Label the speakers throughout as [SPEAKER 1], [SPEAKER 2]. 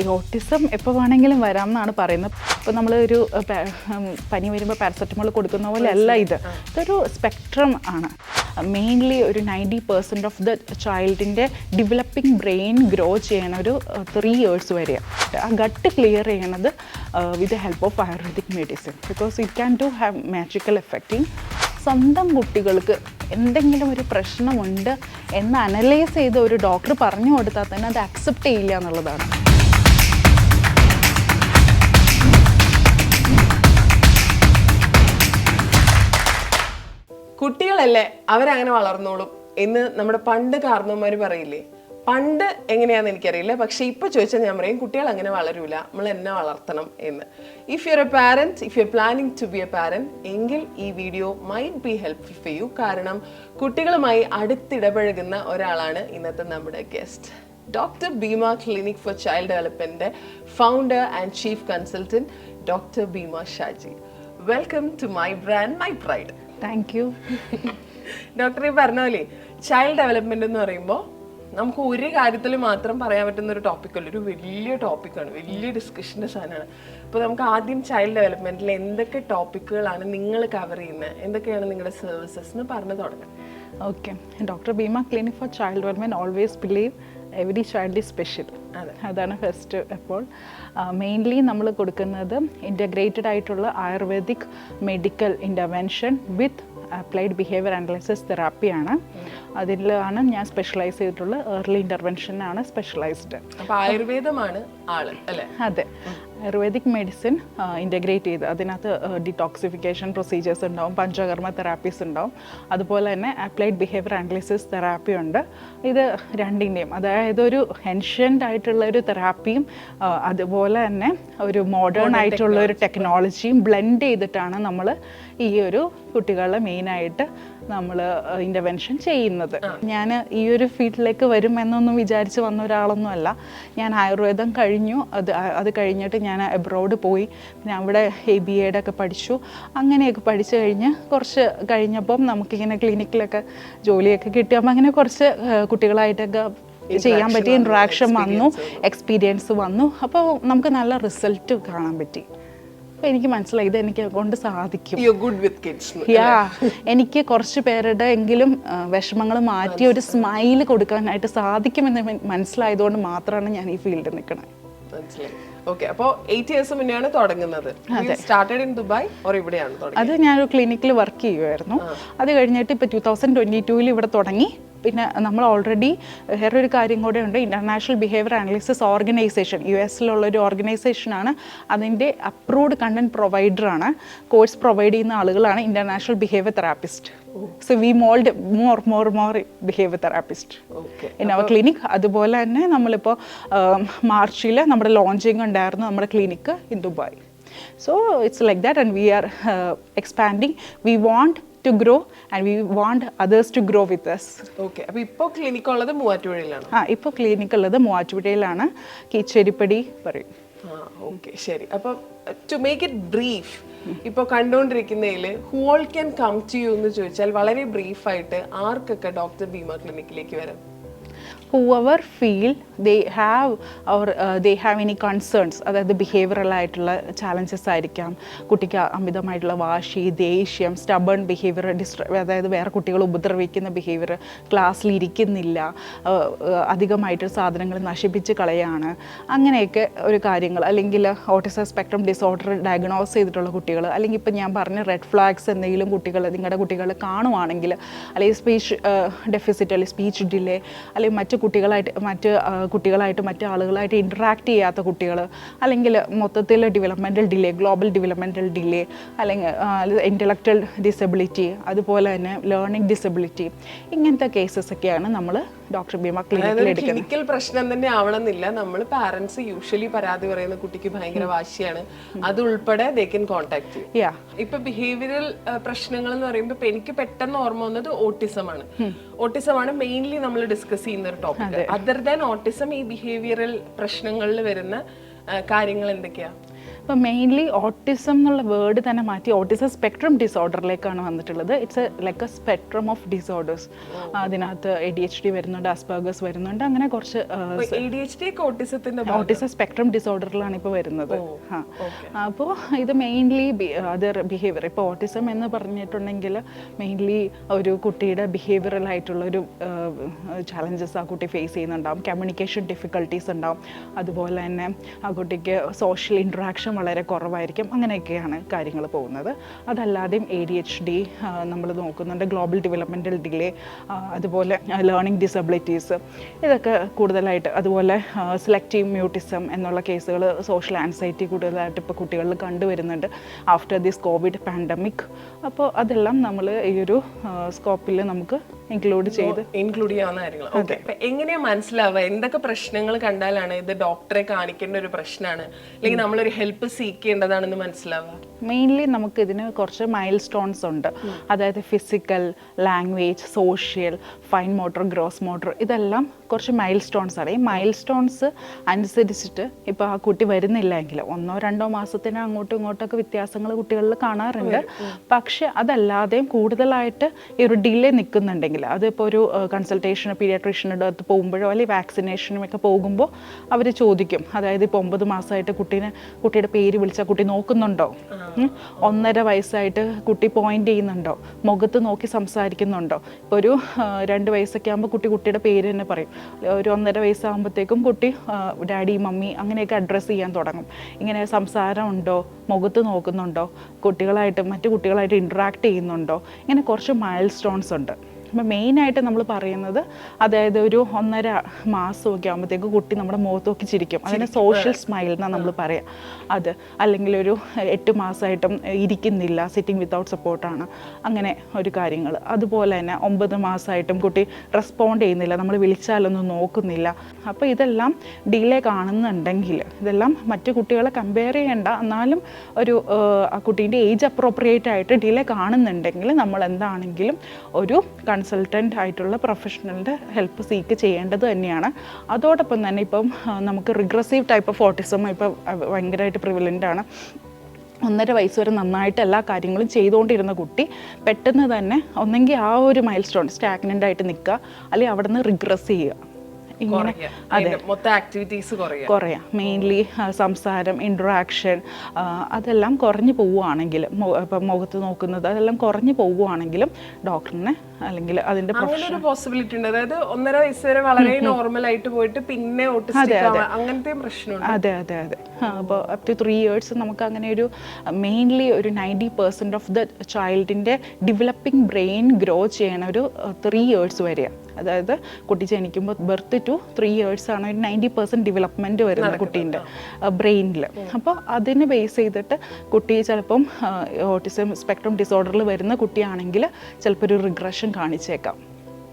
[SPEAKER 1] ഈ ഓട്ടിസം എപ്പോൾ വേണമെങ്കിലും വരാം എന്നാണ് പറയുന്നത്. ഇപ്പോൾ നമ്മൾ ഒരു പനി വരുമ്പോൾ പാരസെറ്റമോൾ കൊടുക്കുന്ന പോലെ അല്ല ഇത്. ഇതൊരു സ്പെക്ട്രം ആണ്. മെയിൻലി ഒരു നയന്റി പെർസെന്റ് ഓഫ് ദ ചൈൽഡിന്റെ ഡെവലപ്പിംഗ് ബ്രെയിൻ ഗ്രോ ചെയ്യണ ഒരു ത്രീ ഇയേഴ്സ് വരെ ആ ഗട്ട് ക്ലിയർ ചെയ്യണത് with the help of ayurvedic medicine because it can to have magical effecting സ്വന്തം കുട്ടികൾക്ക് എന്തെങ്കിലും ഒരു പ്രശ്നമുണ്ട് എന്ന് അനലൈസ് ചെയ്ത് ഒരു ഡോക്ടർ പറഞ്ഞു കൊടുത്താൽ തന്നെ അത് അക്സെപ്റ്റ് ചെയ്യില്ല എന്നുള്ളതാണ്.
[SPEAKER 2] കുട്ടികളല്ലേ അവരങ്ങനെ വളർന്നോളും എന്ന് നമ്മുടെ പണ്ട് കാർന്നവന്മാർ പറയില്ലേ? പണ്ട് എങ്ങനെയാണെന്ന് എനിക്കറിയില്ല. പക്ഷെ ഇപ്പൊ ചോദിച്ചാൽ ഞാൻ പറയും കുട്ടികൾ അങ്ങനെ വളരൂല. നമ്മൾ എന്നെ വളർത്തണം എന്ന്. If you a parent if you planning to be a parent എങ്കിൽ ഈ video might be helpful for you കാരണം കുട്ടികളുമായി അടുത്തിടപഴകുന്ന ഒരാളാണ് ഇന്നത്തെ നമ്മുടെ guest doctor Bheema clinic for child development founder and chief consultant doctor Bheema Shaji welcome to my brand my pride
[SPEAKER 1] thank you
[SPEAKER 2] doctor ഈ പറഞ്ഞ പോലെ ചൈൽഡ് ഡെവലപ്മെന്റ് എന്ന് പറയുമ്പോൾ നമുക്ക് ഒരു കാര്യത്തിൽ മാത്രം പറയാൻ പറ്റുന്ന ഒരു ടോപ്പിക്കല്ല ഒരു വലിയ ടോപ്പിക്കാണ് വലിയ ഡിസ്കഷന്റെ സാധനമാണ്. അപ്പോൾ നമുക്ക് ആദ്യം ചൈൽഡ് ഡെവലപ്മെന്റിൽ എന്തൊക്കെ ടോപ്പിക്കുകളാണ് നിങ്ങൾ കവർ ചെയ്യുന്നത്? എന്തൊക്കെയാണ് നിങ്ങളുടെ സർവീസസ് എന്ന് പറഞ്ഞു തുടങ്ങാം.
[SPEAKER 1] Okay doctor Bheema clinic for child development always believe every child is special
[SPEAKER 2] അതെ.
[SPEAKER 1] അതാണ് ഫസ്റ്റ് അപ്പോൾ. മെയിൻലി നമ്മൾ കൊടുക്കുന്നത് ഇന്റഗ്രേറ്റഡ് ആയിട്ടുള്ള ayurvedic medical intervention with applied behaviour analysis തെറാപ്പിയാണ് അതിലാണ് ഞാൻ സ്പെഷ്യലൈസ് ചെയ്തിട്ടുള്ള ഏർലി ഇന്റർവെൻഷനാണ് സ്പെഷ്യലൈസ്ഡ്
[SPEAKER 2] ആയുർവേദമാണ് ആൾ അല്ലേ?
[SPEAKER 1] അതെ. ആയുർവേദിക് മെഡിസിൻ ഇന്റഗ്രേറ്റ് ചെയ്ത് അതിനകത്ത് ഡിറ്റോക്സിഫിക്കേഷൻ പ്രൊസീജിയേഴ്സ് ഉണ്ടാവും പഞ്ചകർമ്മ തെറാപ്പീസ് ഉണ്ടാവും. അതുപോലെ തന്നെ അപ്ലൈഡ് ബിഹേവിയർ അനലിസിസ് തെറാപ്പി ഉണ്ട്. ഇത് രണ്ടിന്റെയും അതായത് ഒരു എൻഷ്യന്റ് ആയിട്ടുള്ള ഒരു തെറാപ്പിയും അതുപോലെ തന്നെ ഒരു മോഡേൺ ആയിട്ടുള്ള ഒരു ടെക്നോളജിയും ബ്ലെൻഡ് ചെയ്തിട്ടാണ് നമ്മൾ ഈ ഒരു കുട്ടികളെ മെയിനായിട്ട് നമ്മൾ ഇന്റർവെൻഷൻ ചെയ്യുന്നത്. ഞാൻ ഈ ഒരു ഫീൽഡിലേക്ക് വരും എന്നൊന്നും വിചാരിച്ച് വന്ന ഒരാളൊന്നും അല്ല. ഞാൻ ആയുർവേദം കഴിഞ്ഞു. അത് അത് കഴിഞ്ഞിട്ട് ഞാൻ എബ്രോഡ് പോയി. പിന്നെ അവിടെ എ ബി എയുടെ ഒക്കെ പഠിച്ചു. അങ്ങനെയൊക്കെ പഠിച്ചു കഴിഞ്ഞ് കുറച്ച് കഴിഞ്ഞപ്പം നമുക്കിങ്ങനെ ക്ലിനിക്കിലൊക്കെ ജോലിയൊക്കെ കിട്ടിയപ്പോൾ അങ്ങനെ കുറച്ച് കുട്ടികളായിട്ടൊക്കെ ചെയ്യാൻ പറ്റിയ ഇൻട്രാക്ഷൻ വന്നു എക്സ്പീരിയൻസ് വന്നു. അപ്പോൾ നമുക്ക് നല്ല റിസൾട്ട് കാണാൻ പറ്റി. അപ്പോൾ എനിക്ക് മനസ്സിലായി ഇത് എനിക്ക് കൊണ്ട് സാധിക്കും.
[SPEAKER 2] You good with kids
[SPEAKER 1] yeah എനിക്ക് കുറച്ച് പേരുടെ എങ്കിലും വിഷമങ്ങൾ മാറ്റി ഒരു സ്മൈൽ കൊടുക്കാനായിട്ട് സാധിക്കുമെന്ന് മനസ്സിലായതുകൊണ്ട് മാത്രമാണ് ഞാൻ ഈ ഫീൽഡിൽ നിൽക്കുന്നത്
[SPEAKER 2] ഓക്കെ അപ്പോൾ എയ്റ്റ് ഇയേഴ്സ് മുന്നെയാണ് തുടങ്ങുന്നത്. സ്റ്റാർട്ടഡ് ഇൻ ദുബായ് ഓർ ഇവിടെയാണ്
[SPEAKER 1] അത് ഞാനൊരു ക്ലിനിക്കിൽ വർക്ക് ചെയ്യുമായിരുന്നു അത് കഴിഞ്ഞിട്ട് ഇപ്പോൾ ടൂ തൗസൻഡ് ട്വന്റി ടൂവിൽ ഇവിടെ തുടങ്ങി. പിന്നെ നമ്മൾ ഓൾറെഡി വേറെ ഒരു കാര്യം കൂടെ ഉണ്ട്. International behaviour analysis organisation U എസിലുള്ള ഒരു ഓർഗനൈസേഷനാണ് അതിന്റെ അപ്രൂവ്ഡ് കണ്ടന്റ് പ്രൊവൈഡറാണ് കോഴ്സ് പ്രൊവൈഡ് ചെയ്യുന്ന ആളുകളാണ് international behaviour therapist so we mold more more more behaviour therapist
[SPEAKER 2] okay
[SPEAKER 1] in our clinic അതുപോലെ തന്നെ നമ്മളിപ്പോൾ മാർച്ചിൽ നമ്മുടെ ലോഞ്ചിങ് ഉണ്ടായിരുന്നു നമ്മുടെ clinic in Dubai so it's like that and we are expanding we want to grow and we want others to grow with us
[SPEAKER 2] okay അപ്പോൾ ഇപ്പോൾ clinic ഉള്ളത് മൂവാറ്റുപുഴയിലാണ്.
[SPEAKER 1] ആ ഇപ്പോൾ ക്ലിനിക് ഉള്ളത് മൂവാറ്റുപുഴയിലാണ്. കീച്ചേരിപ്പടി പറയും.
[SPEAKER 2] ഓക്കെ ശരി. അപ്പം ടു മേക്ക് ഇറ്റ് ബ്രീഫ് ഇപ്പോൾ കണ്ടുകൊണ്ടിരിക്കുന്നതിൽ who all can come to you എന്ന് ചോദിച്ചാൽ വളരെ ബ്രീഫായിട്ട് ആർക്കൊക്കെ ഡോക്ടർ ഭീമ ക്ലിനിക്കിലേക്ക് വരാം?
[SPEAKER 1] Whoever ഫീൽ ദേ ഹാവ് അവർ ദേ ഹാവ് എനി കൺസേൺസ് അതായത് ബിഹേവിയറൽ ആയിട്ടുള്ള ചാലഞ്ചസ് ആയിരിക്കാം. കുട്ടിക്ക് അമിതമായിട്ടുള്ള വാശി ദേഷ്യം സ്റ്റബൺ ബിഹേവിയർ ഡിസ്ട്ര അതായത് വേറെ കുട്ടികൾ ഉപദ്രവിക്കുന്ന ബിഹേവിയർ ക്ലാസ്സിൽ ഇരിക്കുന്നില്ല അധികമായിട്ട് സാധനങ്ങൾ നശിപ്പിച്ച് കളയാണ്. അങ്ങനെയൊക്കെ ഒരു കാര്യങ്ങൾ. അല്ലെങ്കിൽ ഓട്ടിസം സ്പെക്ട്രം ഡിസോർഡർ ഡയഗ്നോസ് ചെയ്തിട്ടുള്ള കുട്ടികൾ അല്ലെങ്കിൽ ഇപ്പം ഞാൻ പറഞ്ഞ റെഡ് ഫ്ലാഗ്സ് എന്തെങ്കിലും കുട്ടികൾ നിങ്ങളുടെ കുട്ടികൾ കാണുവാണെങ്കിൽ അല്ലെങ്കിൽ സ്പീച്ച് ഡെഫിസിറ്റ് അല്ലെങ്കിൽ സ്പീച്ച് ഡിലേ അല്ലെങ്കിൽ മറ്റു കുട്ടികളായിട്ട് മറ്റ് കുട്ടികളായിട്ട് മറ്റ് ആളുകളായിട്ട് ഇൻട്രാക്ട് ചെയ്യാത്ത കുട്ടികൾ അല്ലെങ്കിൽ മൊത്തത്തിൽ developmental delay global developmental delay അല്ലെങ്കിൽ ഇന്റലക്ച്വൽ ഡിസബിലിറ്റി അതുപോലെ തന്നെ ലേണിംഗ് ഡിസബിലിറ്റി ഇങ്ങനത്തെ കേസസ് ഒക്കെയാണ് നമ്മൾ ഡോക്ടർ ഭീമ ക്ലിനിക്കിൽ
[SPEAKER 2] ക്ലിനിക്കൽ പ്രശ്നം തന്നെ ആവണമെന്നില്ല. നമ്മൾ പാരന്റ്സ് യൂഷ്വലി പരാതി പറയുന്ന കുട്ടിക്ക് ഭയങ്കര വാശിയാണ്. അത് ഉൾപ്പെടെ ദേ കൻ കോൺടാക്ട് ഇപ്പൊ ബിഹേവിയറൽ പ്രശ്നങ്ങൾ എന്ന് പറയുമ്പോൾ എനിക്ക് പെട്ടെന്ന് ഓർമ്മ വന്നത് ഓട്ടിസം ആണ്. ഓട്ടിസം ആണ് മെയിൻലി നമ്മൾ ഡിസ്കസ് ചെയ്യുന്ന ഒരു ടോപ്പിക് അതർ ദാൻ ഓട്ടിസം ഈ ബിഹേവിയറൽ പ്രശ്നങ്ങളിൽ വരുന്ന കാര്യങ്ങൾ എന്തൊക്കെയാ?
[SPEAKER 1] ഇപ്പം മെയിൻലി ഓട്ടിസം എന്നുള്ള വേർഡ് തന്നെ മാറ്റി ഓട്ടിസം സ്പെക്ട്രം ഡിസോർഡറിലേക്കാണ് വന്നിട്ടുള്ളത്. It's a like a spectrum of disorders അതിനകത്ത് എ ഡി എച്ച് ഡി വരുന്നുണ്ട് അസ്പേഗസ് വരുന്നുണ്ട് അങ്ങനെ കുറച്ച് ഓട്ടിസം സ്പെക്ട്രം ഡിസോർഡറിലാണ് ഇപ്പോൾ വരുന്നത്. ആ അപ്പോൾ ഇത് മെയിൻലി അതർ ബിഹേവിയർ ഇപ്പോൾ ഓട്ടിസം എന്ന് പറഞ്ഞിട്ടുണ്ടെങ്കിൽ മെയിൻലി ഒരു കുട്ടിയുടെ ബിഹേവിയറൽ ആയിട്ടുള്ള ഒരു ചലഞ്ചസ് ആ കുട്ടി ഫേസ് ചെയ്യുന്നുണ്ടാവും. കമ്മ്യൂണിക്കേഷൻ ഡിഫിക്കൽട്ടീസ് ഉണ്ടാവും. അതുപോലെ തന്നെ ആ കുട്ടിക്ക് സോഷ്യൽ ഇൻട്രാക്ഷൻ വളരെ കുറവായിരിക്കും. അങ്ങനെയൊക്കെയാണ് കാര്യങ്ങൾ പോകുന്നത്. അതല്ലാതെയും എ ഡി എച്ച് ഡി നമ്മൾ നോക്കുന്നുണ്ട്. ഗ്ലോബൽ ഡെവലപ്മെന്റൽ ഡിലേ അതുപോലെ ലേണിംഗ് ഡിസബിലിറ്റീസ് ഇതൊക്കെ കൂടുതലായിട്ട് അതുപോലെ സെലക്റ്റീവ് മ്യൂട്ടിസം എന്നുള്ള കേസുകൾ സോഷ്യൽ ആൻസൈറ്റി കൂടുതലായിട്ട് ഇപ്പോൾ കുട്ടികളിൽ കണ്ടുവരുന്നുണ്ട്. ആഫ്റ്റർ ദിസ് കോവിഡ് പാൻഡമിക് അപ്പോൾ അതെല്ലാം നമ്മൾ ഈ ഒരു സ്കോപ്പിൽ നമുക്ക് ഇൻക്ലൂഡ് ചെയ്ത്.
[SPEAKER 2] ഇൻക്ലൂഡ് ചെയ്യാവുന്ന കാര്യങ്ങൾ ഓക്കെ എങ്ങനെയാ മനസ്സിലാവുക? എന്തൊക്കെ പ്രശ്നങ്ങൾ കണ്ടാലാണ് ഇത് ഡോക്ടറെ കാണിക്കേണ്ട ഒരു പ്രശ്നമാണ് അല്ലെങ്കിൽ നമ്മളൊരു ഹെൽപ്പ് സീക്കേണ്ടതാണെന്ന് മനസ്സിലാവുക?
[SPEAKER 1] മെയിൻലി നമുക്ക് ഇതിന് കുറച്ച് മൈൽ സ്റ്റോൺസ് ഉണ്ട് അതായത് physical language social fine motor gross motor ഇതെല്ലാം കുറച്ച് മൈൽ സ്റ്റോൺസ് ആണ്. ഈ മൈൽ സ്റ്റോൺസ് അനുസരിച്ചിട്ട് ഇപ്പോൾ ആ കുട്ടി വരുന്നില്ലെങ്കിൽ ഒന്നോ രണ്ടോ മാസത്തിന് അങ്ങോട്ടും ഇങ്ങോട്ടൊക്കെ വ്യത്യാസങ്ങൾ കുട്ടികളിൽ കാണാറുണ്ട്. പക്ഷെ അതല്ലാതെയും കൂടുതലായിട്ട് ഈ ഒരു ഡിലേ നിൽക്കുന്നുണ്ടെങ്കിൽ അതിപ്പോൾ ഒരു കൺസൾട്ടേഷൻ പീഡിയാട്രീഷ്യനോട് അടുത്ത് പോകുമ്പോഴോ അല്ലെങ്കിൽ വാക്സിനേഷനും ഒക്കെ പോകുമ്പോൾ അവർ ചോദിക്കും. അതായത് ഇപ്പോൾ ഒമ്പത് മാസമായിട്ട് കുട്ടീനെ കുട്ടിയുടെ പേര് വിളിച്ചാൽ കുട്ടി നോക്കുന്നുണ്ടോ? ഒന്നര വയസ്സായിട്ട് കുട്ടി പോയിന്റ് ചെയ്യുന്നുണ്ടോ? മുഖത്ത് നോക്കി സംസാരിക്കുന്നുണ്ടോ? ഇപ്പോൾ ഒരു രണ്ട് വയസ്സൊക്കെ ആകുമ്പോൾ കുട്ടി കുട്ടിയുടെ പേര് തന്നെ പറയും. ഒരു ഒന്നര വയസ്സാകുമ്പോഴത്തേക്കും കുട്ടി ഡാഡി മമ്മി അങ്ങനെയൊക്കെ അഡ്രസ്സ് ചെയ്യാൻ തുടങ്ങും. ഇങ്ങനെ സംസാരം ഉണ്ടോ? മുഖത്ത് നോക്കുന്നുണ്ടോ? കുട്ടികളായിട്ട് മറ്റു കുട്ടികളായിട്ട് ഇൻട്രാക്ട് ചെയ്യുന്നുണ്ടോ? ഇങ്ങനെ കുറച്ച് മൈൽ സ്റ്റോൺസ് ഉണ്ട്. അപ്പം മെയിനായിട്ട് നമ്മൾ പറയുന്നത് അതായത് ഒരു ഒന്നര മാസമൊക്കെ ആകുമ്പോഴത്തേക്ക് കുട്ടി നമ്മുടെ മുഖത്ത് നോക്കി ചിരിക്കും. അതിന് സോഷ്യൽ സ്മൈൽ എന്നാണ് നമ്മൾ പറയാം. അത് അല്ലെങ്കിൽ ഒരു എട്ട് മാസമായിട്ടും ഇരിക്കുന്നില്ല സിറ്റിംഗ് വിത്തൗട്ട് സപ്പോർട്ടാണ് അങ്ങനെ ഒരു കാര്യങ്ങൾ. അതുപോലെ തന്നെ ഒമ്പത് മാസമായിട്ടും കുട്ടി റെസ്പോണ്ട് ചെയ്യുന്നില്ല നമ്മൾ വിളിച്ചാലൊന്നും നോക്കുന്നില്ല. അപ്പോൾ ഇതെല്ലാം ഡിലേ കാണുന്നുണ്ടെങ്കിൽ ഇതെല്ലാം മറ്റു കുട്ടികളെ കമ്പയർ ചെയ്യേണ്ട എന്നാലും ഒരു കുട്ടീന്റെ ഏജ് അപ്രോപ്രിയേറ്റ് ആയിട്ട് ഡിലേ കാണുന്നുണ്ടെങ്കിൽ നമ്മൾ എന്താണെങ്കിലും ഒരു കൺസൾട്ടന്റ് ആയിട്ടുള്ള പ്രൊഫഷണലിന്റെ ഹെൽപ്പ് സീക്ക് ചെയ്യേണ്ടത് തന്നെയാണ്. അതോടൊപ്പം തന്നെ ഇപ്പം നമുക്ക് റിഗ്രസീവ് ടൈപ്പ് ഓഫ് ഓട്ടിസം ഇപ്പോൾ ഭയങ്കരമായിട്ട് ആണ്. ഒന്നര വയസ്സ് വരെ നന്നായിട്ട് എല്ലാ കാര്യങ്ങളും ചെയ്തുകൊണ്ടിരുന്ന കുട്ടി പെട്ടെന്ന് തന്നെ ഒന്നെങ്കിൽ ആ ഒരു മൈൽ സ്റ്റോൺ സ്റ്റാഗ്നന്റ് ആയിട്ട് നിൽക്കുക അല്ലെങ്കിൽ അവിടെ നിന്ന് റിഗ്രസ് ചെയ്യുക. ഇങ്ങനെ
[SPEAKER 2] അതെ. അതിന്റെ മൊത്തം ആക്ടിവിറ്റീസ്
[SPEAKER 1] കുറയാം. മെയിൻലി സംസാരം ഇൻട്രാക്ഷൻ അതെല്ലാം കുറഞ്ഞു പോവുകയാണെങ്കിൽ ഇപ്പം മുഖത്ത് നോക്കുന്നത് അതെല്ലാം കുറഞ്ഞു പോവുകയാണെങ്കിലും ഡോക്ടറിനെ അല്ലെങ്കിൽ
[SPEAKER 2] അതിന്റെ ഒരു പോസിബിലിറ്റി ഉണ്ട്. അതായത് ഒന്നര വയസ്സ് വരെ വളരെ നോർമൽ ആയിട്ട് പോയിട്ട് പിന്നെ അങ്ങനത്തെ പ്രശ്നമുണ്ട്.
[SPEAKER 1] അതെ അതെ അതെ. അപ്പോൾ അപ് ടു ത്രീ ഇയേഴ്സ് നമുക്ക് അങ്ങനെ ഒരു മെയിൻലി ഒരു നയന്റി പെർസെന്റ് ഓഫ് ദ ചൈൽഡിന്റെ ഡെവലപ്പിംഗ് ബ്രെയിൻ ഗ്രോ ചെയ്യണ ഒരു ത്രീ ഇയേഴ്സ് വരെയാണ് അതായത് കുട്ടി ജനിക്കുമ്പോൾ ബർത്ത് ടു ത്രീ ഇയേഴ്സ് ആണ് ഒരു നയന്റി പെർസെന്റ് ഡെവലപ്മെന്റ് വരുന്നത് കുട്ടീന്റെ ബ്രെയിനിൽ അപ്പോൾ അതിനെ ബേസ് ചെയ്തിട്ട് കുട്ടി ചിലപ്പം ഓട്ടിസം സ്പെക്ട്രം ഡിസോർഡറിൽ വരുന്ന കുട്ടിയാണെങ്കിൽ ചിലപ്പോൾ ഒരു റിഗ്രഷൻ കാണിച്ചേക്കാം.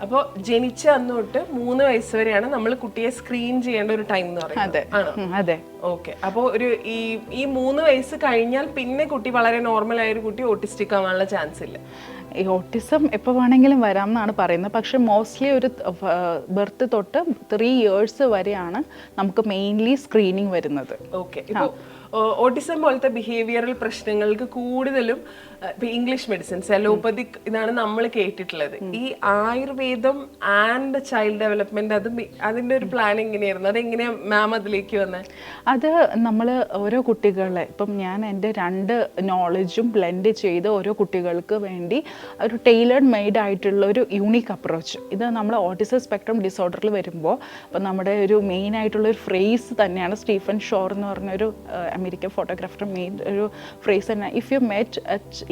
[SPEAKER 2] അപ്പോൾ ജനിച്ച അന്ന് തൊട്ട് മൂന്ന് വയസ്സ് വരെയാണ് നമ്മൾ കുട്ടിയെ സ്ക്രീൻ ചെയ്യേണ്ട ഒരു ടൈം എന്ന് പറയുന്നത്.
[SPEAKER 1] അതെ.
[SPEAKER 2] ഓക്കെ. അപ്പോൾ ഒരു ഈ ഈ മൂന്ന് വയസ്സ് കഴിഞ്ഞാൽ പിന്നെ കുട്ടി വളരെ നോർമൽ ആയ ഒരു കുട്ടി ഓട്ടിസ്റ്റിക് ആവാനുള്ള ചാൻസ് ഇല്ല.
[SPEAKER 1] ഈ ഓട്ടിസം എപ്പോൾ വേണമെങ്കിലും വരാം എന്നാണ് പറയുന്നത്. പക്ഷേ മോസ്റ്റ്ലി ഒരു ബർത്ത് തൊട്ട് ത്രീ ഇയേഴ്സ് വരെയാണ് നമുക്ക് മെയിൻലി സ്ക്രീനിങ് വരുന്നത്.
[SPEAKER 2] ഓക്കെ ഓട്ടിസം പോലത്തെ ബിഹേവിയറൽ പ്രശ്നങ്ങൾക്ക് കൂടുതലും ഇപ്പൊ ഇംഗ്ലീഷ് മെഡിസിൻസ് അലോപ്പതിക് ഇതാണ് നമ്മൾ കേട്ടിട്ടുള്ളത്. ഈ ആയുർവേദം ആൻഡ് ചൈൽഡ് ഡെവലപ്മെന്റ് അത് അതിന്റെ ഒരു പ്ലാൻ എങ്ങനെയായിരുന്നു? അതെങ്ങനെയാ മാം അതിലേക്ക് വന്നത്
[SPEAKER 1] അത് നമ്മൾ ഓരോ കുട്ടികളെ ഇപ്പം ഞാൻ എന്റെ രണ്ട് നോളജും ബ്ലെൻഡ് ചെയ്ത് ഓരോ കുട്ടികൾക്ക് വേണ്ടി ഒരു ടൈലേർഡ് മെയ്ഡ് ആയിട്ടുള്ള ഒരു യൂണീക്ക് അപ്രോച്ച് ഇത് നമ്മൾ ഓട്ടിസം സ്പെക്ട്രം ഡിസോർഡറിൽ വരുമ്പോൾ ഇപ്പം നമ്മുടെ ഒരു മെയിൻ ആയിട്ടുള്ള ഒരു ഫ്രേസ് തന്നെയാണ് സ്റ്റീഫൻ ഷോർ എന്ന് പറഞ്ഞൊരു അമേരിക്കൻ ഫോട്ടോഗ്രാഫർ മെയിൻ ഒരു ഫ്രേസ് തന്നെ. If you met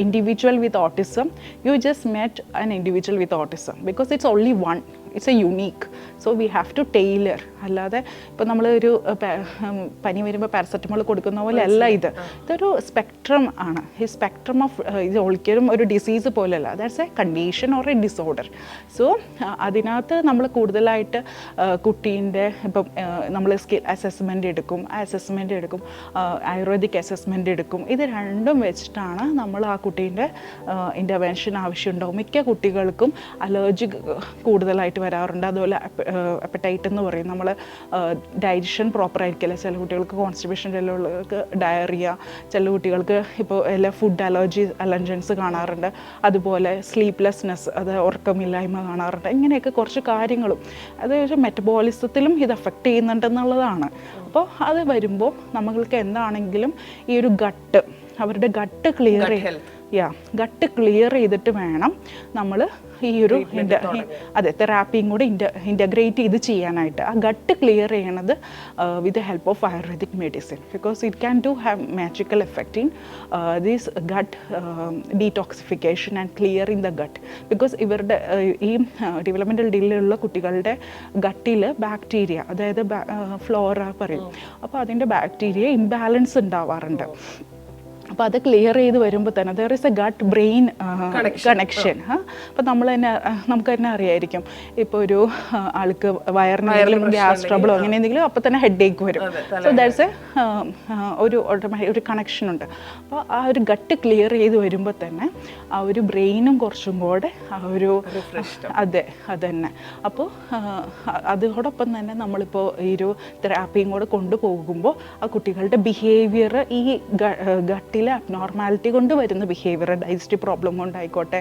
[SPEAKER 1] individual with autism, you just met an individual with autism because it's only one, it's a unique. So we have to tailor അല്ലാതെ ഇപ്പോൾ നമ്മൾ ഒരു പനി വരുമ്പോൾ പാരസെറ്റമോൾ കൊടുക്കുന്ന പോലെ അല്ല ഇത്. ഇതൊരു സ്പെക്ട്രം ആണ്. ഈ സ്പെക്ട്രം ഓഫ് ഇത് ഒളിക്കലും ഒരു ഡിസീസ് പോലെയല്ല that's a condition or a disorder so അതിനകത്ത് നമ്മൾ കൂടുതലായിട്ട് കുട്ടീന്റെ ഇപ്പം നമ്മൾ സ്കിൽ അസസ്മെന്റ് എടുക്കും അസസ്മെന്റ് എടുക്കും ആയുർവേദിക് അസസ്മെന്റ് എടുക്കും. ഇത് രണ്ടും വെച്ചിട്ടാണ് നമ്മൾ ആ കുട്ടീന്റെ ഇന്റർവെൻഷൻ ആവശ്യമുണ്ടാവും മിക്ക കുട്ടികൾക്കും അലർജി കൂടുതലായിട്ട് വരാറുണ്ട്. അതുപോലെ അപ്പറ്റൈറ്റ് എന്ന് പറയും. നമ്മൾ ഡൈജഷൻ പ്രോപ്പർ ആയിരിക്കില്ല? ചില കുട്ടികൾക്ക് കോൺസ്റ്റിപ്പേഷൻ ചിലർക്ക് ഡയറിയ ചില കുട്ടികൾക്ക് ഇപ്പോൾ എല്ലാ ഫുഡ് അലർജി അലർജൻസ് കാണാറുണ്ട്. അതുപോലെ സ്ലീപ്ലെസ്നെസ് അത് ഉറക്കമില്ലായ്മ കാണാറുണ്ട്. ഇങ്ങനെയൊക്കെ കുറച്ച് കാര്യങ്ങളും അത് മെറ്റബോളിസത്തിലും ഇത് അഫക്റ്റ് ചെയ്യുന്നുണ്ടെന്നുള്ളതാണ് അപ്പോൾ അത് വരുമ്പോൾ നമ്മൾക്ക് എന്താണെങ്കിലും ഈ ഒരു ഗട്ട് അവരുടെ gut clear
[SPEAKER 2] health.
[SPEAKER 1] Yeah gut clear ചെയ്തിട്ട് വേണം നമ്മൾ ഈ ഒരു അതെ തെറാപ്പിയും കൂടി ഇന്റ ഇന്റഗ്രേറ്റ് ചെയ്ത് ചെയ്യാനായിട്ട്. ആ ഗട്ട് ക്ലിയർ ചെയ്യണത് with help of ayurvedic medicine because it can do have magical effect in these gut detoxification and clear in the gut because ഇവരുടെ uh, ഈ ഡെവലപ്മെന്റൽ ഡിലുള്ള കുട്ടികളുടെ ഗട്ടിൽ ബാക്ടീരിയ അതായത് ഫ്ലോറ പറയും. അപ്പോൾ അതിന്റെ ബാക്ടീരിയ ഇംബാലൻസ് ഉണ്ടാവാറുണ്ട്. അപ്പോൾ അത് ക്ലിയർ ചെയ്ത് വരുമ്പോൾ തന്നെ there is a gut brain connection അപ്പോൾ നമ്മൾ തന്നെ നമുക്ക് തന്നെ അറിയായിരിക്കും. ഇപ്പോൾ ഒരു ആൾക്ക് വയറിന് എന്തെങ്കിലും ഗ്യാസ് ട്രബിളോ അങ്ങനെ എന്തെങ്കിലും അപ്പോൾ തന്നെ ഹെഡ് ഏക്ക് വരും സോ ദാറ്റ്സ് എ ഒരു ഓട്ടോമാറ്റിക് ഒരു കണക്ഷൻ ഉണ്ട്. അപ്പോൾ ആ ഒരു ഗട്ട് ക്ലിയർ ചെയ്ത് വരുമ്പോൾ തന്നെ ആ ഒരു ബ്രെയിനും കുറച്ചും കൂടെ ആ ഒരു അതെ അതന്നെ. അപ്പോൾ അതോടൊപ്പം തന്നെ നമ്മളിപ്പോൾ ഈ ഒരു തെറാപ്പിയും കൂടെ കൊണ്ടുപോകുമ്പോൾ ആ കുട്ടികളുടെ ബിഹേവിയർ ഈ ഗട്ടിലെ അബ്നോർമാലിറ്റി കൊണ്ട് വരുന്ന ബിഹേവിയർ ഡൈജസ്റ്റീവ് പ്രോബ്ലം കൊണ്ടായിക്കോട്ടെ